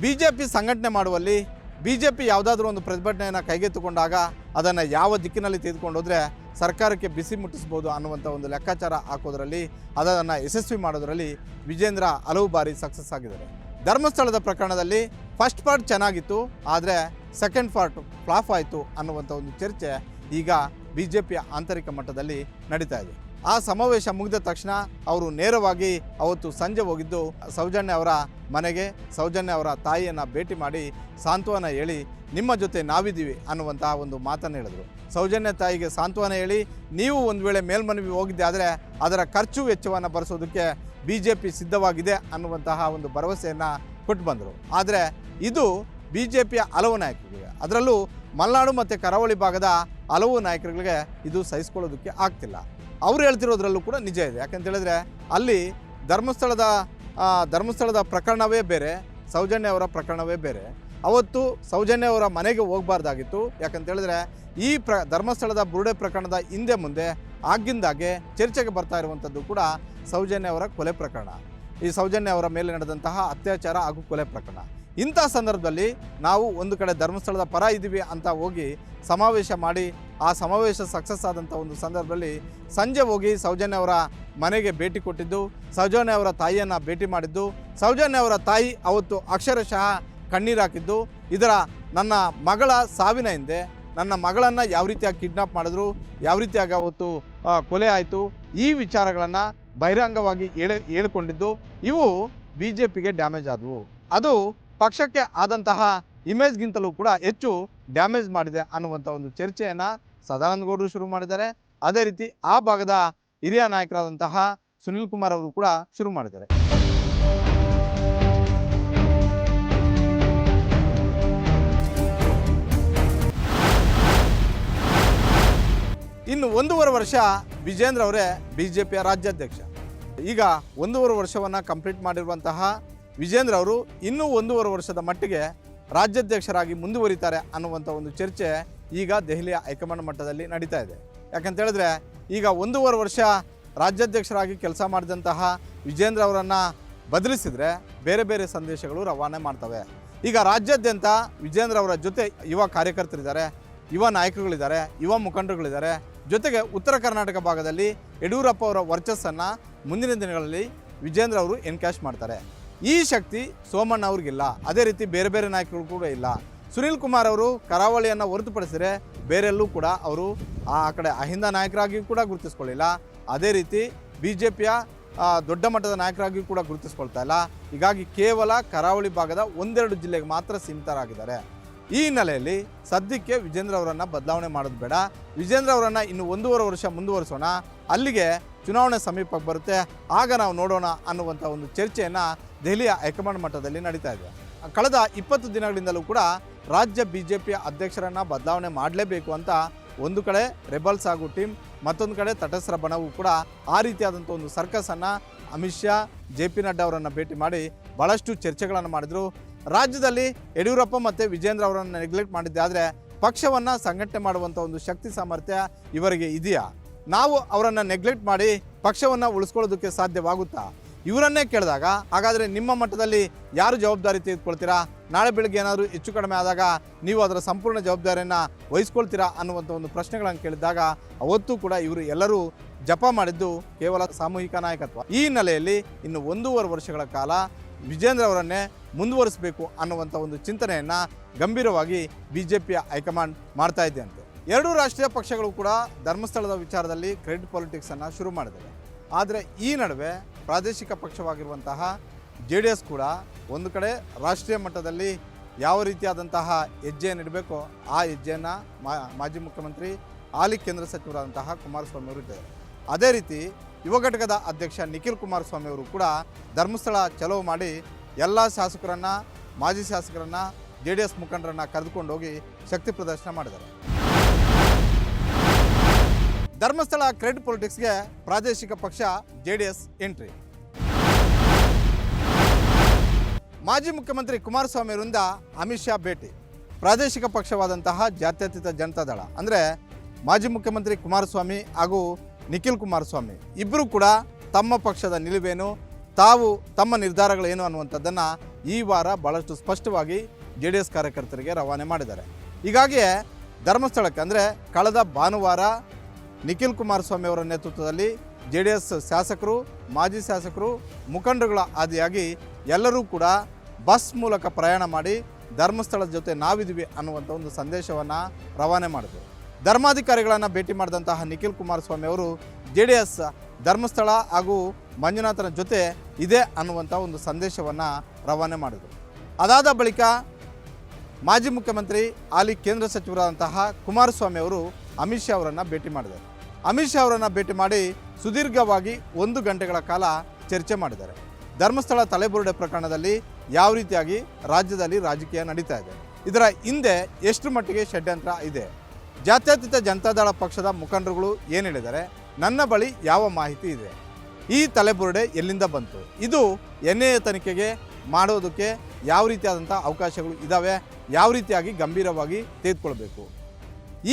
ಬಿ ಜೆ ಪಿ ಸಂಘಟನೆ ಮಾಡುವಲ್ಲಿ ಬಿ ಜೆ ಪಿ ಯಾವುದಾದ್ರೂ ಒಂದು ಪ್ರತಿಭಟನೆಯನ್ನು ಕೈಗೆತ್ತಿಕೊಂಡಾಗ ಅದನ್ನು ಯಾವ ದಿಕ್ಕಿನಲ್ಲಿ ತೆಗೆದುಕೊಂಡೋದ್ರೆ ಸರ್ಕಾರಕ್ಕೆ ಬಿಸಿ ಮುಟ್ಟಿಸ್ಬೋದು ಅನ್ನುವಂಥ ಒಂದು ಲೆಕ್ಕಾಚಾರ ಹಾಕೋದ್ರಲ್ಲಿ, ಅದನ್ನು ಯಶಸ್ವಿ ಮಾಡೋದರಲ್ಲಿ ವಿಜೇಂದ್ರ ಹಲವು ಬಾರಿ ಸಕ್ಸಸ್ ಆಗಿದ್ದಾರೆ. ಧರ್ಮಸ್ಥಳದ ಪ್ರಕರಣದಲ್ಲಿ ಫಸ್ಟ್ ಪಾರ್ಟ್ ಚೆನ್ನಾಗಿತ್ತು, ಆದರೆ ಸೆಕೆಂಡ್ ಪಾರ್ಟ್ ಫ್ಲಾಫ್ ಆಯಿತು ಅನ್ನುವಂಥ ಒಂದು ಚರ್ಚೆ ಈಗ ಬಿ ಜೆ ಪಿಯ ಆಂತರಿಕ ಮಟ್ಟದಲ್ಲಿ ನಡೀತಾ ಇದೆ. ಆ ಸಮಾವೇಶ ಮುಗಿದ ತಕ್ಷಣ ಅವರು ನೇರವಾಗಿ ಅವತ್ತು ಸಂಜೆ ಹೋಗಿದ್ದು ಸೌಜನ್ಯ ಅವರ ಮನೆಗೆ, ಸೌಜನ್ಯ ಅವರ ತಾಯಿಯನ್ನು ಭೇಟಿ ಮಾಡಿ ಸಾಂತ್ವನ ಹೇಳಿ, ನಿಮ್ಮ ಜೊತೆ ನಾವಿದ್ದೀವಿ ಅನ್ನುವಂತಹ ಒಂದು ಮಾತನ್ನು ಹೇಳಿದರು. ಸೌಜನ್ಯ ತಾಯಿಗೆ ಸಾಂತ್ವನ ಹೇಳಿ, ನೀವು ಒಂದು ವೇಳೆ ಮೇಲ್ಮನವಿ ಹೋಗಿದ್ದೆ ಆದರೆ ಅದರ ಖರ್ಚು ವೆಚ್ಚವನ್ನು ಭರಿಸೋದಕ್ಕೆ ಬಿ ಜೆ ಪಿ ಸಿದ್ಧವಾಗಿದೆ ಅನ್ನುವಂತಹ ಒಂದು ಭರವಸೆಯನ್ನು ಕೊಟ್ಟು ಬಂದರು. ಆದರೆ ಇದು ಬಿ ಜೆ ಪಿಯ ಹಲವು ನಾಯಕರಿಗೆ. ಅದರಲ್ಲೂ ಮಲೆನಾಡು ಮತ್ತು ಕರಾವಳಿ ಭಾಗದ ಹಲವು ನಾಯಕರುಗಳಿಗೆ ಇದು ಸಹಿಸ್ಕೊಳ್ಳೋದಕ್ಕೆ ಆಗ್ತಿಲ್ಲ. ಅವ್ರು ಹೇಳ್ತಿರೋದ್ರಲ್ಲೂ ಕೂಡ ನಿಜ ಇದೆ. ಯಾಕಂತ ಹೇಳಿದ್ರೆ ಅಲ್ಲಿ ಧರ್ಮಸ್ಥಳದ ಧರ್ಮಸ್ಥಳದ ಪ್ರಕರಣವೇ ಬೇರೆ, ಸೌಜನ್ಯ ಅವರ ಪ್ರಕರಣವೇ ಬೇರೆ. ಅವತ್ತು ಸೌಜನ್ಯ ಅವರ ಮನೆಗೆ ಹೋಗಬಾರ್ದಾಗಿತ್ತು. ಯಾಕಂತ ಹೇಳಿದ್ರೆ ಈ ಪ್ರ, ಧರ್ಮಸ್ಥಳದ ಬುರುಡೆ ಪ್ರಕರಣದ ಹಿಂದೆ ಮುಂದೆ ಆಗಿಂದಾಗೆ ಚರ್ಚೆಗೆ ಬರ್ತಾ ಇರುವಂಥದ್ದು ಕೂಡ ಸೌಜನ್ಯ ಅವರ ಕೊಲೆ ಪ್ರಕರಣ. ಈ ಸೌಜನ್ಯ ಅವರ ಮೇಲೆ ನಡೆದಂತಹ ಅತ್ಯಾಚಾರ ಹಾಗೂ ಕೊಲೆ ಪ್ರಕರಣ. ಇಂಥ ಸಂದರ್ಭದಲ್ಲಿ ನಾವು ಒಂದು ಕಡೆ ಧರ್ಮಸ್ಥಳದ ಪರ ಇದ್ದೀವಿ ಅಂತ ಹೋಗಿ ಸಮಾವೇಶ ಮಾಡಿ ಆ ಸಮಾವೇಶ ಸಕ್ಸಸ್ ಆದಂಥ ಒಂದು ಸಂದರ್ಭದಲ್ಲಿ ಸಂಜೆ ಹೋಗಿ ಸೌಜನ್ಯ ಅವರ ಮನೆಗೆ ಭೇಟಿ ಕೊಟ್ಟಿದ್ದು, ಸೌಜನ್ಯ ಅವರ ತಾಯಿಯನ್ನು ಭೇಟಿ ಮಾಡಿದ್ದು, ಸೌಜನ್ಯ ಅವರ ತಾಯಿ ಅವತ್ತು ಅಕ್ಷರಶಃ ಕಣ್ಣೀರು ಹಾಕಿದ್ದು, ಇದರ ನನ್ನ ಮಗಳ ಸಾವಿನ ಹಿಂದೆ ನನ್ನ ಮಗಳನ್ನು ಯಾವ ರೀತಿಯಾಗಿ ಕಿಡ್ನಾಪ್ ಮಾಡಿದ್ರು, ಯಾವ ರೀತಿಯಾಗಿ ಅವತ್ತು ಕೊಲೆ ಆಯಿತು, ಈ ವಿಚಾರಗಳನ್ನು ಬಹಿರಂಗವಾಗಿ ಹೇಳಿ, ಹೇಳಿಕೊಂಡಿದ್ದು ಇವು ಬಿ ಜೆ ಪಿಗೆ ಡ್ಯಾಮೇಜ್ ಆದವು. ಅದು ಪಕ್ಷಕ್ಕೆ ಆದಂತಹ ಇಮೇಜ್ಗಿಂತಲೂ ಕೂಡ ಹೆಚ್ಚು ಡ್ಯಾಮೇಜ್ ಮಾಡಿದೆ ಅನ್ನುವಂಥ ಒಂದು ಚರ್ಚೆಯನ್ನು ಸದಾನಂದ ಗೌಡರು ಶುರು ಮಾಡಿದ್ದಾರೆ. ಅದೇ ರೀತಿ ಆ ಭಾಗದ ಹಿರಿಯ ನಾಯಕರಾದಂತಹ ಸುನಿಲ್ ಕುಮಾರ್ ಅವರು ಕೂಡ ಶುರು ಮಾಡಿದ್ದಾರೆ. ಇನ್ನು ಒಂದೂವರೆ ವರ್ಷ ವಿಜೇಂದ್ರ ಅವರೇ ಬಿ ಜೆ ಪಿಯ ರಾಜ್ಯಾಧ್ಯಕ್ಷ. ಈಗ ಒಂದೂವರೆ ವರ್ಷವನ್ನು ಕಂಪ್ಲೀಟ್ ಮಾಡಿರುವಂತಹ ವಿಜೇಂದ್ರ ಅವರು ಇನ್ನೂ ಒಂದೂವರೆ ವರ್ಷದ ಮಟ್ಟಿಗೆ ರಾಜ್ಯಾಧ್ಯಕ್ಷರಾಗಿ ಮುಂದುವರಿತಾರೆ ಅನ್ನುವಂಥ ಒಂದು ಚರ್ಚೆ ಈಗ ದೆಹಲಿಯ ಹೈಕಮಾಂಡ್ ಮಟ್ಟದಲ್ಲಿ ನಡೀತಾ ಇದೆ. ಯಾಕಂತೇಳಿದ್ರೆ ಈಗ ಒಂದೂವರೆ ವರ್ಷ ರಾಜ್ಯಾಧ್ಯಕ್ಷರಾಗಿ ಕೆಲಸ ಮಾಡಿದಂತಹ ವಿಜೇಂದ್ರ ಅವರನ್ನು ಬದಲಿಸಿದ್ರೆ ಬೇರೆ ಬೇರೆ ಸಂದೇಶಗಳು ರವಾನೆ ಮಾಡ್ತವೆ. ಈಗ ರಾಜ್ಯಾದ್ಯಂತ ವಿಜೇಂದ್ರ ಅವರ ಜೊತೆ ಯುವ ಕಾರ್ಯಕರ್ತರಿದ್ದಾರೆ, ಯುವ ನಾಯಕರುಗಳಿದ್ದಾರೆ, ಯುವ ಮುಖಂಡರುಗಳಿದ್ದಾರೆ. ಜೊತೆಗೆ ಉತ್ತರ ಕರ್ನಾಟಕ ಭಾಗದಲ್ಲಿ ಯಡಿಯೂರಪ್ಪ ಅವರ ವರ್ಚಸ್ಸನ್ನು ಮುಂದಿನ ದಿನಗಳಲ್ಲಿ ವಿಜೇಂದ್ರ ಅವರು ಎನ್ಕ್ಯಾಶ್ ಮಾಡ್ತಾರೆ. ಈ ಶಕ್ತಿ ಸೋಮಣ್ಣ ಅವ್ರಿಗಿಲ್ಲ. ಅದೇ ರೀತಿ ಬೇರೆ ಬೇರೆ ನಾಯಕರು ಕೂಡ ಇಲ್ಲ. ಸುನೀಲ್ ಕುಮಾರ್ ಅವರು ಕರಾವಳಿಯನ್ನು ಹೊರತುಪಡಿಸಿದರೆ ಬೇರೆಲ್ಲೂ ಕೂಡ ಅವರು ಆ ಕಡೆ ಅಹಿಂದ ನಾಯಕರಾಗಿಯೂ ಕೂಡ ಗುರುತಿಸ್ಕೊಳ್ಳಿಲ್ಲ. ಅದೇ ರೀತಿ ಬಿ ಜೆ ಪಿಯ ದೊಡ್ಡ ಮಟ್ಟದ ನಾಯಕರಾಗಿಯೂ ಕೂಡ ಗುರುತಿಸ್ಕೊಳ್ತಾ ಇಲ್ಲ. ಹೀಗಾಗಿ ಕೇವಲ ಕರಾವಳಿ ಭಾಗದ ಒಂದೆರಡು ಜಿಲ್ಲೆಗೆ ಮಾತ್ರ ಸೀಮಿತರಾಗಿದ್ದಾರೆ. ಈ ಹಿನ್ನೆಲೆಯಲ್ಲಿ ಸದ್ಯಕ್ಕೆ ವಿಜೇಂದ್ರ ಅವರನ್ನು ಬದಲಾವಣೆ ಮಾಡೋದು ಬೇಡ. ವಿಜೇಂದ್ರ ಅವರನ್ನು ಇನ್ನು ಒಂದೂವರೆ ವರ್ಷ ಮುಂದುವರಿಸೋಣ. ಅಲ್ಲಿಗೆ ಚುನಾವಣೆ ಸಮೀಪಕ್ಕೆ ಬರುತ್ತೆ, ಆಗ ನಾವು ನೋಡೋಣ ಅನ್ನುವಂಥ ಒಂದು ಚರ್ಚೆಯನ್ನು ದೆಹಲಿಯ ಹೈಕಮಾಂಡ್ ಮಟ್ಟದಲ್ಲಿ ನಡೀತಾ ಇದೆ. ಕಳೆದ ಇಪ್ಪತ್ತು ದಿನಗಳಿಂದಲೂ ಕೂಡ ರಾಜ್ಯ ಬಿ ಜೆ ಪಿಯ ಅಧ್ಯಕ್ಷರನ್ನು ಬದಲಾವಣೆ ಮಾಡಲೇಬೇಕು ಅಂತ ಒಂದು ಕಡೆ ರೆಬಲ್ಸ್ ಹಾಗೂ ಟೀಮ್, ಮತ್ತೊಂದು ಕಡೆ ತಟಸ್ಥರ ಬಣವು ಕೂಡ ಆ ರೀತಿಯಾದಂಥ ಒಂದು ಸರ್ಕಸನ್ನು ಅಮಿತ್ ಶಾ, ಜೆ ಪಿ ನಡ್ಡಾ ಅವರನ್ನು ಭೇಟಿ ಮಾಡಿ ಭಾಳಷ್ಟು ಚರ್ಚೆಗಳನ್ನು ಮಾಡಿದರು. ರಾಜ್ಯದಲ್ಲಿ ಯಡಿಯೂರಪ್ಪ ಮತ್ತು ವಿಜೇಂದ್ರ ಅವರನ್ನು ನೆಗ್ಲೆಕ್ಟ್ ಮಾಡಿದ್ದೆ, ಆದರೆ ಪಕ್ಷವನ್ನು ಸಂಘಟನೆ ಮಾಡುವಂಥ ಒಂದು ಶಕ್ತಿ ಸಾಮರ್ಥ್ಯ ಇವರಿಗೆ ಇದೆಯಾ? ನಾವು ಅವರನ್ನು ನೆಗ್ಲೆಕ್ಟ್ ಮಾಡಿ ಪಕ್ಷವನ್ನು ಉಳಿಸ್ಕೊಳ್ಳೋದಕ್ಕೆ ಸಾಧ್ಯವಾಗುತ್ತಾ? ಇವರನ್ನೇ ಕೇಳಿದಾಗ, ಹಾಗಾದರೆ ನಿಮ್ಮ ಮಟ್ಟದಲ್ಲಿ ಯಾರು ಜವಾಬ್ದಾರಿ ತೆಗೆದುಕೊಳ್ತೀರಾ? ನಾಳೆ ಬೆಳಗ್ಗೆ ಏನಾದರೂ ಹೆಚ್ಚು ಕಡಿಮೆ ಆದಾಗ ನೀವು ಅದರ ಸಂಪೂರ್ಣ ಜವಾಬ್ದಾರಿಯನ್ನು ವಹಿಸ್ಕೊಳ್ತೀರಾ ಅನ್ನುವಂಥ ಒಂದು ಪ್ರಶ್ನೆಗಳನ್ನು ಕೇಳಿದಾಗ, ಅವತ್ತು ಕೂಡ ಇವರು ಎಲ್ಲರೂ ಜಪ ಮಾಡಿದ್ದು ಕೇವಲ ಸಾಮೂಹಿಕ ನಾಯಕತ್ವ. ಈ ಹಿನ್ನೆಲೆಯಲ್ಲಿ ಇನ್ನು ಒಂದೂವರೆ ವರ್ಷಗಳ ಕಾಲ ವಿಜೇಂದ್ರ ಅವರನ್ನೇ ಮುಂದುವರಿಸಬೇಕು ಅನ್ನುವಂಥ ಒಂದು ಚಿಂತನೆಯನ್ನು ಗಂಭೀರವಾಗಿ ಬಿ ಜೆ ಪಿಯ ಹೈಕಮಾಂಡ್ ಮಾಡ್ತಾ ಇದೆ ಅಂತೆ. ಎರಡೂ ರಾಷ್ಟ್ರೀಯ ಪಕ್ಷಗಳು ಕೂಡ ಧರ್ಮಸ್ಥಳದ ವಿಚಾರದಲ್ಲಿ ಕ್ರೆಡಿಟ್ ಪಾಲಿಟಿಕ್ಸನ್ನು ಶುರು ಮಾಡಿದ್ದಾರೆ ಆದರೆ ಈ ನಡುವೆ ಪ್ರಾದೇಶಿಕ ಪಕ್ಷವಾಗಿರುವಂತಹ ಜೆ ಡಿ ಎಸ್ ಕೂಡ ಒಂದು ಕಡೆ ರಾಷ್ಟ್ರೀಯ ಮಟ್ಟದಲ್ಲಿ ಯಾವ ರೀತಿಯಾದಂತಹ ಹೆಜ್ಜೆಯನ್ನು ಇಡಬೇಕೋ ಆ ಹೆಜ್ಜೆಯನ್ನು ಮಾಜಿ ಮುಖ್ಯಮಂತ್ರಿ ಹಾಲಿ ಕೇಂದ್ರ ಸಚಿವರಾದಂತಹ ಕುಮಾರಸ್ವಾಮಿ ಅವರು ಇದ್ದಾರೆ ಅದೇ ರೀತಿ ಯುವ ಘಟಕದ ಅಧ್ಯಕ್ಷ ನಿಖಿಲ್ ಕುಮಾರಸ್ವಾಮಿ ಅವರು ಕೂಡ ಧರ್ಮಸ್ಥಳ ಚಲೋ ಮಾಡಿ ಎಲ್ಲ ಶಾಸಕರನ್ನು, ಮಾಜಿ ಶಾಸಕರನ್ನು, ಜೆ ಡಿ ಎಸ್ ಮುಖಂಡರನ್ನ ಕರೆದುಕೊಂಡು ಹೋಗಿ ಶಕ್ತಿ ಪ್ರದರ್ಶನ ಮಾಡಿದ್ದಾರೆ. ಧರ್ಮಸ್ಥಳ ಕ್ರೆಡಿಟ್ ಪೊಲಿಟಿಕ್ಸ್ಗೆ ಪ್ರಾದೇಶಿಕ ಪಕ್ಷ ಜೆ ಡಿ ಎಸ್ ಎಂಟ್ರಿ. ಮಾಜಿ ಮುಖ್ಯಮಂತ್ರಿ ಕುಮಾರಸ್ವಾಮಿ ಅವರಿಂದ ಅಮಿತ್ ಶಾ ಭೇಟಿ. ಪ್ರಾದೇಶಿಕ ಪಕ್ಷವಾದಂತಹ ಜಾತ್ಯತೀತ ಜನತಾದಳ ಅಂದರೆ ಮಾಜಿ ಮುಖ್ಯಮಂತ್ರಿ ಕುಮಾರಸ್ವಾಮಿ ಹಾಗೂ ನಿಖಿಲ್ ಕುಮಾರಸ್ವಾಮಿ. ಇಬ್ಬರು ಕೂಡ ತಮ್ಮ ಪಕ್ಷದ ನಿಲುವೇನು, ತಾವು ತಮ್ಮ ನಿರ್ಧಾರಗಳೇನು ಅನ್ನುವಂಥದ್ದನ್ನು ಈ ವಾರ ಭಾಳಷ್ಟು ಸ್ಪಷ್ಟವಾಗಿ ಜೆ ಡಿ ಎಸ್ ಕಾರ್ಯಕರ್ತರಿಗೆ ರವಾನೆ ಮಾಡಿದ್ದಾರೆ. ಹೀಗಾಗಿಯೇ ಧರ್ಮಸ್ಥಳಕ್ಕೆ ಅಂದರೆ ಕಳೆದ ಭಾನುವಾರ ನಿಖಿಲ್ ಕುಮಾರಸ್ವಾಮಿ ಅವರ ನೇತೃತ್ವದಲ್ಲಿ ಜೆ ಡಿ ಎಸ್ ಶಾಸಕರು, ಮಾಜಿ ಶಾಸಕರು, ಮುಖಂಡರುಗಳ ಆದಿಯಾಗಿ ಎಲ್ಲರೂ ಕೂಡ ಬಸ್ ಮೂಲಕ ಪ್ರಯಾಣ ಮಾಡಿ ಧರ್ಮಸ್ಥಳದ ಜೊತೆ ನಾವಿದ್ದೀವಿ ಅನ್ನುವಂಥ ಒಂದು ಸಂದೇಶವನ್ನು ರವಾನೆ ಮಾಡಿದರು. ಧರ್ಮಾಧಿಕಾರಿಗಳನ್ನು ಭೇಟಿ ಮಾಡಿದಂತಹ ನಿಖಿಲ್ ಕುಮಾರಸ್ವಾಮಿ ಅವರು ಜೆ ಡಿ ಎಸ್ ಧರ್ಮಸ್ಥಳ ಹಾಗೂ ಮಂಜುನಾಥನ ಜೊತೆ ಇದೆ ಅನ್ನುವಂಥ ಒಂದು ಸಂದೇಶವನ್ನು ರವಾನೆ ಮಾಡಿದರು. ಅದಾದ ಬಳಿಕ ಮಾಜಿ ಮುಖ್ಯಮಂತ್ರಿ, ಹಾಲಿ ಕೇಂದ್ರ ಸಚಿವರಾದಂತಹ ಕುಮಾರಸ್ವಾಮಿ ಅವರು ಅಮಿತ್ ಶಾ ಅವರನ್ನು ಭೇಟಿ ಮಾಡಿದ್ದಾರೆ ಅಮಿತ್ ಶಾ ಅವರನ್ನು ಭೇಟಿ ಮಾಡಿ ಸುದೀರ್ಘವಾಗಿ ಒಂದು ಗಂಟೆಗಳ ಕಾಲ ಚರ್ಚೆ ಮಾಡಿದ್ದಾರೆ. ಧರ್ಮಸ್ಥಳ ತಲೆಬುರುಡೆ ಪ್ರಕರಣದಲ್ಲಿ ಯಾವ ರೀತಿಯಾಗಿ ರಾಜ್ಯದಲ್ಲಿ ರಾಜಕೀಯ ನಡೀತಾ ಇದೆ? ಇದರ ಹಿಂದೆ ಎಷ್ಟು ಮಟ್ಟಿಗೆ ಷಡ್ಯಂತ್ರ ಇದೆ? ಜಾತ್ಯತೀತ ಜನತಾದಳ ಪಕ್ಷದ ಮುಖಂಡರುಗಳು ಏನು ಹೇಳಿದ್ದಾರೆ? ನನ್ನ ಬಳಿ ಯಾವ ಮಾಹಿತಿ ಇದೆ? ಈ ತಲೆಬುರುಡೆ ಎಲ್ಲಿಂದ ಬಂತು? ಇದು ಎನ್ ಎ ತನಿಖೆಗೆ ಮಾಡೋದಕ್ಕೆ ಯಾವ ರೀತಿಯಾದಂಥ ಅವಕಾಶಗಳು ಇದ್ದಾವೆ ಯಾವ ರೀತಿಯಾಗಿ ಗಂಭೀರವಾಗಿ ತೆಗೆದುಕೊಳ್ಬೇಕು?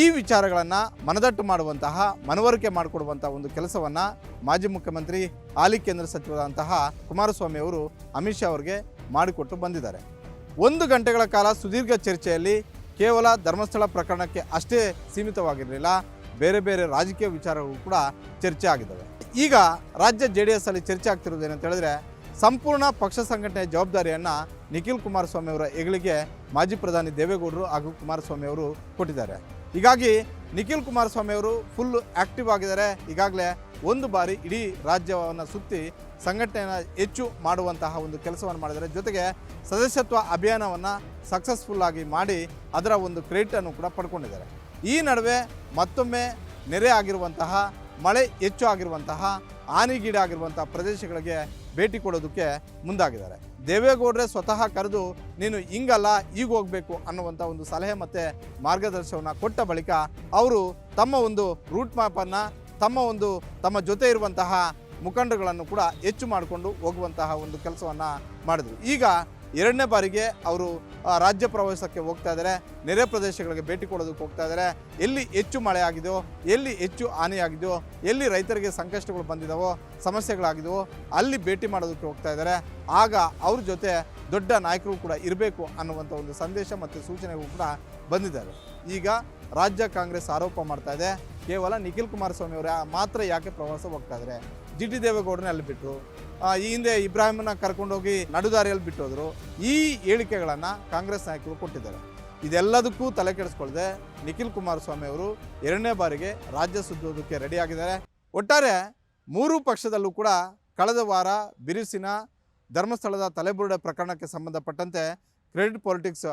ಈ ವಿಚಾರಗಳನ್ನು ಮನದಟ್ಟು ಮಾಡುವಂತಹ, ಮನವರಿಕೆ ಮಾಡಿಕೊಡುವಂಥ ಒಂದು ಕೆಲಸವನ್ನು ಮಾಜಿ ಮುಖ್ಯಮಂತ್ರಿ, ಹಾಲಿ ಕೇಂದ್ರ ಸಚಿವರಾದಂತಹ ಕುಮಾರಸ್ವಾಮಿ ಅವರು ಅಮಿತ್ ಶಾ ಅವರಿಗೆ ಮಾಡಿಕೊಟ್ಟು ಬಂದಿದ್ದಾರೆ. ಒಂದು ಗಂಟೆಗಳ ಕಾಲ ಸುದೀರ್ಘ ಚರ್ಚೆಯಲ್ಲಿ ಕೇವಲ ಧರ್ಮಸ್ಥಳ ಪ್ರಕರಣಕ್ಕೆ ಅಷ್ಟೇ ಸೀಮಿತವಾಗಿರಲಿಲ್ಲ, ಬೇರೆ ಬೇರೆ ರಾಜಕೀಯ ವಿಚಾರಗಳು ಕೂಡ ಚರ್ಚೆ ಆಗಿದ್ದಾವೆ. ಈಗ ರಾಜ್ಯ ಜೆ ಡಿ ಎಸ್ ಅಲ್ಲಿ ಚರ್ಚೆ ಆಗ್ತಿರೋದು ಏನಂತ ಹೇಳಿದ್ರೆ, ಸಂಪೂರ್ಣ ಪಕ್ಷ ಸಂಘಟನೆಯ ಜವಾಬ್ದಾರಿಯನ್ನು ನಿಖಿಲ್ ಕುಮಾರಸ್ವಾಮಿ ಅವರ ಹೆಗಲಿಗೆ ಮಾಜಿ ಪ್ರಧಾನಿ ದೇವೇಗೌಡರು ಹಾಗೂ ಕುಮಾರಸ್ವಾಮಿ ಅವರು ಕೊಟ್ಟಿದ್ದಾರೆ. ಹೀಗಾಗಿ ನಿಖಿಲ್ ಕುಮಾರಸ್ವಾಮಿ ಅವರು ಫುಲ್ ಆಕ್ಟಿವ್ ಆಗಿದ್ದಾರೆ. ಈಗಾಗಲೇ ಒಂದು ಬಾರಿ ಇಡೀ ರಾಜ್ಯವನ್ನು ಸುತ್ತಿ ಸಂಘಟನೆಯನ್ನು ಹೆಚ್ಚು ಮಾಡುವಂತಹ ಒಂದು ಕೆಲಸವನ್ನು ಮಾಡಿದ್ದಾರೆ. ಜೊತೆಗೆ ಸದಸ್ಯತ್ವ ಅಭಿಯಾನವನ್ನು ಸಕ್ಸಸ್ಫುಲ್ ಆಗಿ ಮಾಡಿ ಅದರ ಒಂದು ಕ್ರೆಡಿಟನ್ನು ಕೂಡ ಪಡ್ಕೊಂಡಿದ್ದಾರೆ. ಈ ನಡುವೆ ಮತ್ತೊಮ್ಮೆ ನೆರೆ ಆಗಿರುವಂತಹ ಮಳೆ ಹೆಚ್ಚು ಆಗಿರುವಂತಹ ಹಾನಿಗೀಡಾಗಿರುವಂತಹ ಪ್ರದೇಶಗಳಿಗೆ ಭೇಟಿ ಕೊಡೋದಕ್ಕೆ ಮುಂದಾಗಿದ್ದಾರೆ. ದೇವೇಗೌಡರೇ ಸ್ವತಃ ಕರೆದು, ನೀನು ಹಿಂಗಲ್ಲ ಈಗ ಹೋಗಬೇಕು ಅನ್ನುವಂಥ ಒಂದು ಸಲಹೆ ಮತ್ತು ಮಾರ್ಗದರ್ಶನವನ್ನು ಕೊಟ್ಟ ಬಳಿಕ ಅವರು ತಮ್ಮ ಒಂದು ರೂಟ್ ಮ್ಯಾಪನ್ನು ತಮ್ಮ ಒಂದು, ತಮ್ಮ ಜೊತೆ ಇರುವಂತಹ ಮುಖಂಡಗಳನ್ನು ಕೂಡ ಹೆಚ್ಚು ಮಾಡಿಕೊಂಡು ಹೋಗುವಂತಹ ಒಂದು ಕೆಲಸವನ್ನು ಮಾಡಿದರು. ಈಗ ಎರಡನೇ ಬಾರಿಗೆ ಅವರು ರಾಜ್ಯ ಪ್ರವಾಸಕ್ಕೆ ಹೋಗ್ತಾ ಇದ್ದಾರೆ. ನೆರೆ ಪ್ರದೇಶಗಳಿಗೆ ಭೇಟಿ ಕೊಡೋದಕ್ಕೆ ಹೋಗ್ತಾ ಇದ್ದಾರೆ. ಎಲ್ಲಿ ಹೆಚ್ಚು ಮಳೆ ಆಗಿದೆಯೋ, ಎಲ್ಲಿ ಹೆಚ್ಚು ಹಾನಿಯಾಗಿದೆಯೋ ಎಲ್ಲಿ ರೈತರಿಗೆ ಸಂಕಷ್ಟಗಳು ಬಂದಿದ್ದಾವೋ ಸಮಸ್ಯೆಗಳಾಗಿದೆಯೋ, ಅಲ್ಲಿ ಭೇಟಿ ಮಾಡೋದಕ್ಕೆ ಹೋಗ್ತಾ ಇದ್ದಾರೆ. ಆಗ ಅವ್ರ ಜೊತೆ ದೊಡ್ಡ ನಾಯಕರು ಕೂಡ ಇರಬೇಕು ಅನ್ನುವಂಥ ಒಂದು ಸಂದೇಶ ಮತ್ತು ಸೂಚನೆಗಳು ಕೂಡ ಬಂದಿದ್ದಾರೆ ಈಗ ರಾಜ್ಯ ಕಾಂಗ್ರೆಸ್ ಆರೋಪ ಮಾಡ್ತಾ ಇದೆ. ಕೇವಲ ನಿಖಿಲ್ ಕುಮಾರಸ್ವಾಮಿ ಅವರ ಮಾತ್ರ ಯಾಕೆ ಪ್ರವಾಸ ಹೋಗ್ತಾ ಇದ್ದಾರೆ? ಜಿ ಟಿ ದೇವೇಗೌಡರನ್ನ ಅಲ್ಲಿ ಬಿಟ್ಟರು ಈ ಹಿಂದೆ ಇಬ್ರಾಹಿಮನ್ನ ಕರ್ಕೊಂಡೋಗಿ ನಡುದಾರಿಯಲ್ಲಿ ಬಿಟ್ಟೋದ್ರು. ಈ ಹೇಳಿಕೆಗಳನ್ನು ಕಾಂಗ್ರೆಸ್ ನಾಯಕರು ಕೊಟ್ಟಿದ್ದಾರೆ. ಇದೆಲ್ಲದಕ್ಕೂ ತಲೆ ಕೆಡಿಸ್ಕೊಳ್ಳದೆ ನಿಖಿಲ್ ಕುಮಾರಸ್ವಾಮಿ ಅವರು ಎರಡನೇ ಬಾರಿಗೆ ರಾಜ್ಯ ಸುತ್ತೋದಕ್ಕೆ ರೆಡಿಯಾಗಿದ್ದಾರೆ ಒಟ್ಟಾರೆ ಮೂರು ಪಕ್ಷದಲ್ಲೂ ಕೂಡ ಕಳೆದ ವಾರ ಬಿರುಸಿನ ಧರ್ಮಸ್ಥಳದ ತಲೆಬುರುಡೆ ಪ್ರಕರಣಕ್ಕೆ ಸಂಬಂಧಪಟ್ಟಂತೆ ಕ್ರೆಡಿಟ್ ಪಾಲಿಟಿಕ್ಸ್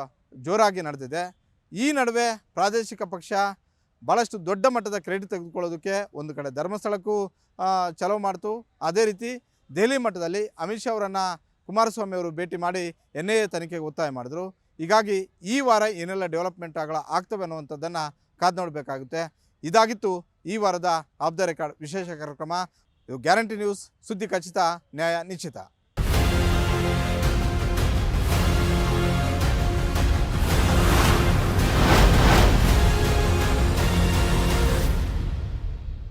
ಜೋರಾಗಿ ನಡೆದಿದೆ. ಈ ನಡುವೆ ಪ್ರಾದೇಶಿಕ ಪಕ್ಷ ಭಾಳಷ್ಟು ದೊಡ್ಡ ಮಟ್ಟದ ಕ್ರೆಡಿಟ್ ತೆಗೆದುಕೊಳ್ಳೋದಕ್ಕೆ ಒಂದು ಕಡೆ ಧರ್ಮಸ್ಥಳಕ್ಕೂ ಚಲೋ ಮಾಡ್ತು. ಅದೇ ರೀತಿ ದೆಹಲಿ ಮಟ್ಟದಲ್ಲಿ ಅಮಿತ್ ಶಾ ಅವರನ್ನು ಕುಮಾರಸ್ವಾಮಿ ಅವರು ಭೇಟಿ ಮಾಡಿ ಎನ್ ಐ ಎ ತನಿಖೆಗೆ ಒತ್ತಾಯ ಮಾಡಿದ್ರು. ಹೀಗಾಗಿ ಈ ವಾರ ಏನೆಲ್ಲ ಡೆವಲಪ್ಮೆಂಟ್ ಆಗಲ ಆಗ್ತವೆ ಅನ್ನುವಂಥದ್ದನ್ನು ಕಾದು ನೋಡಬೇಕಾಗುತ್ತೆ. ಇದಾಗಿತ್ತು ಈ ವಾರದ ಆಫ್ ದ ರೆಕಾರ್ಡ್ ವಿಶೇಷ ಕಾರ್ಯಕ್ರಮ. ಇದು ಗ್ಯಾರಂಟಿ ನ್ಯೂಸ್ ಸುದ್ದಿ ಖಚಿತ, ನ್ಯಾಯ ನಿಶ್ಚಿತ.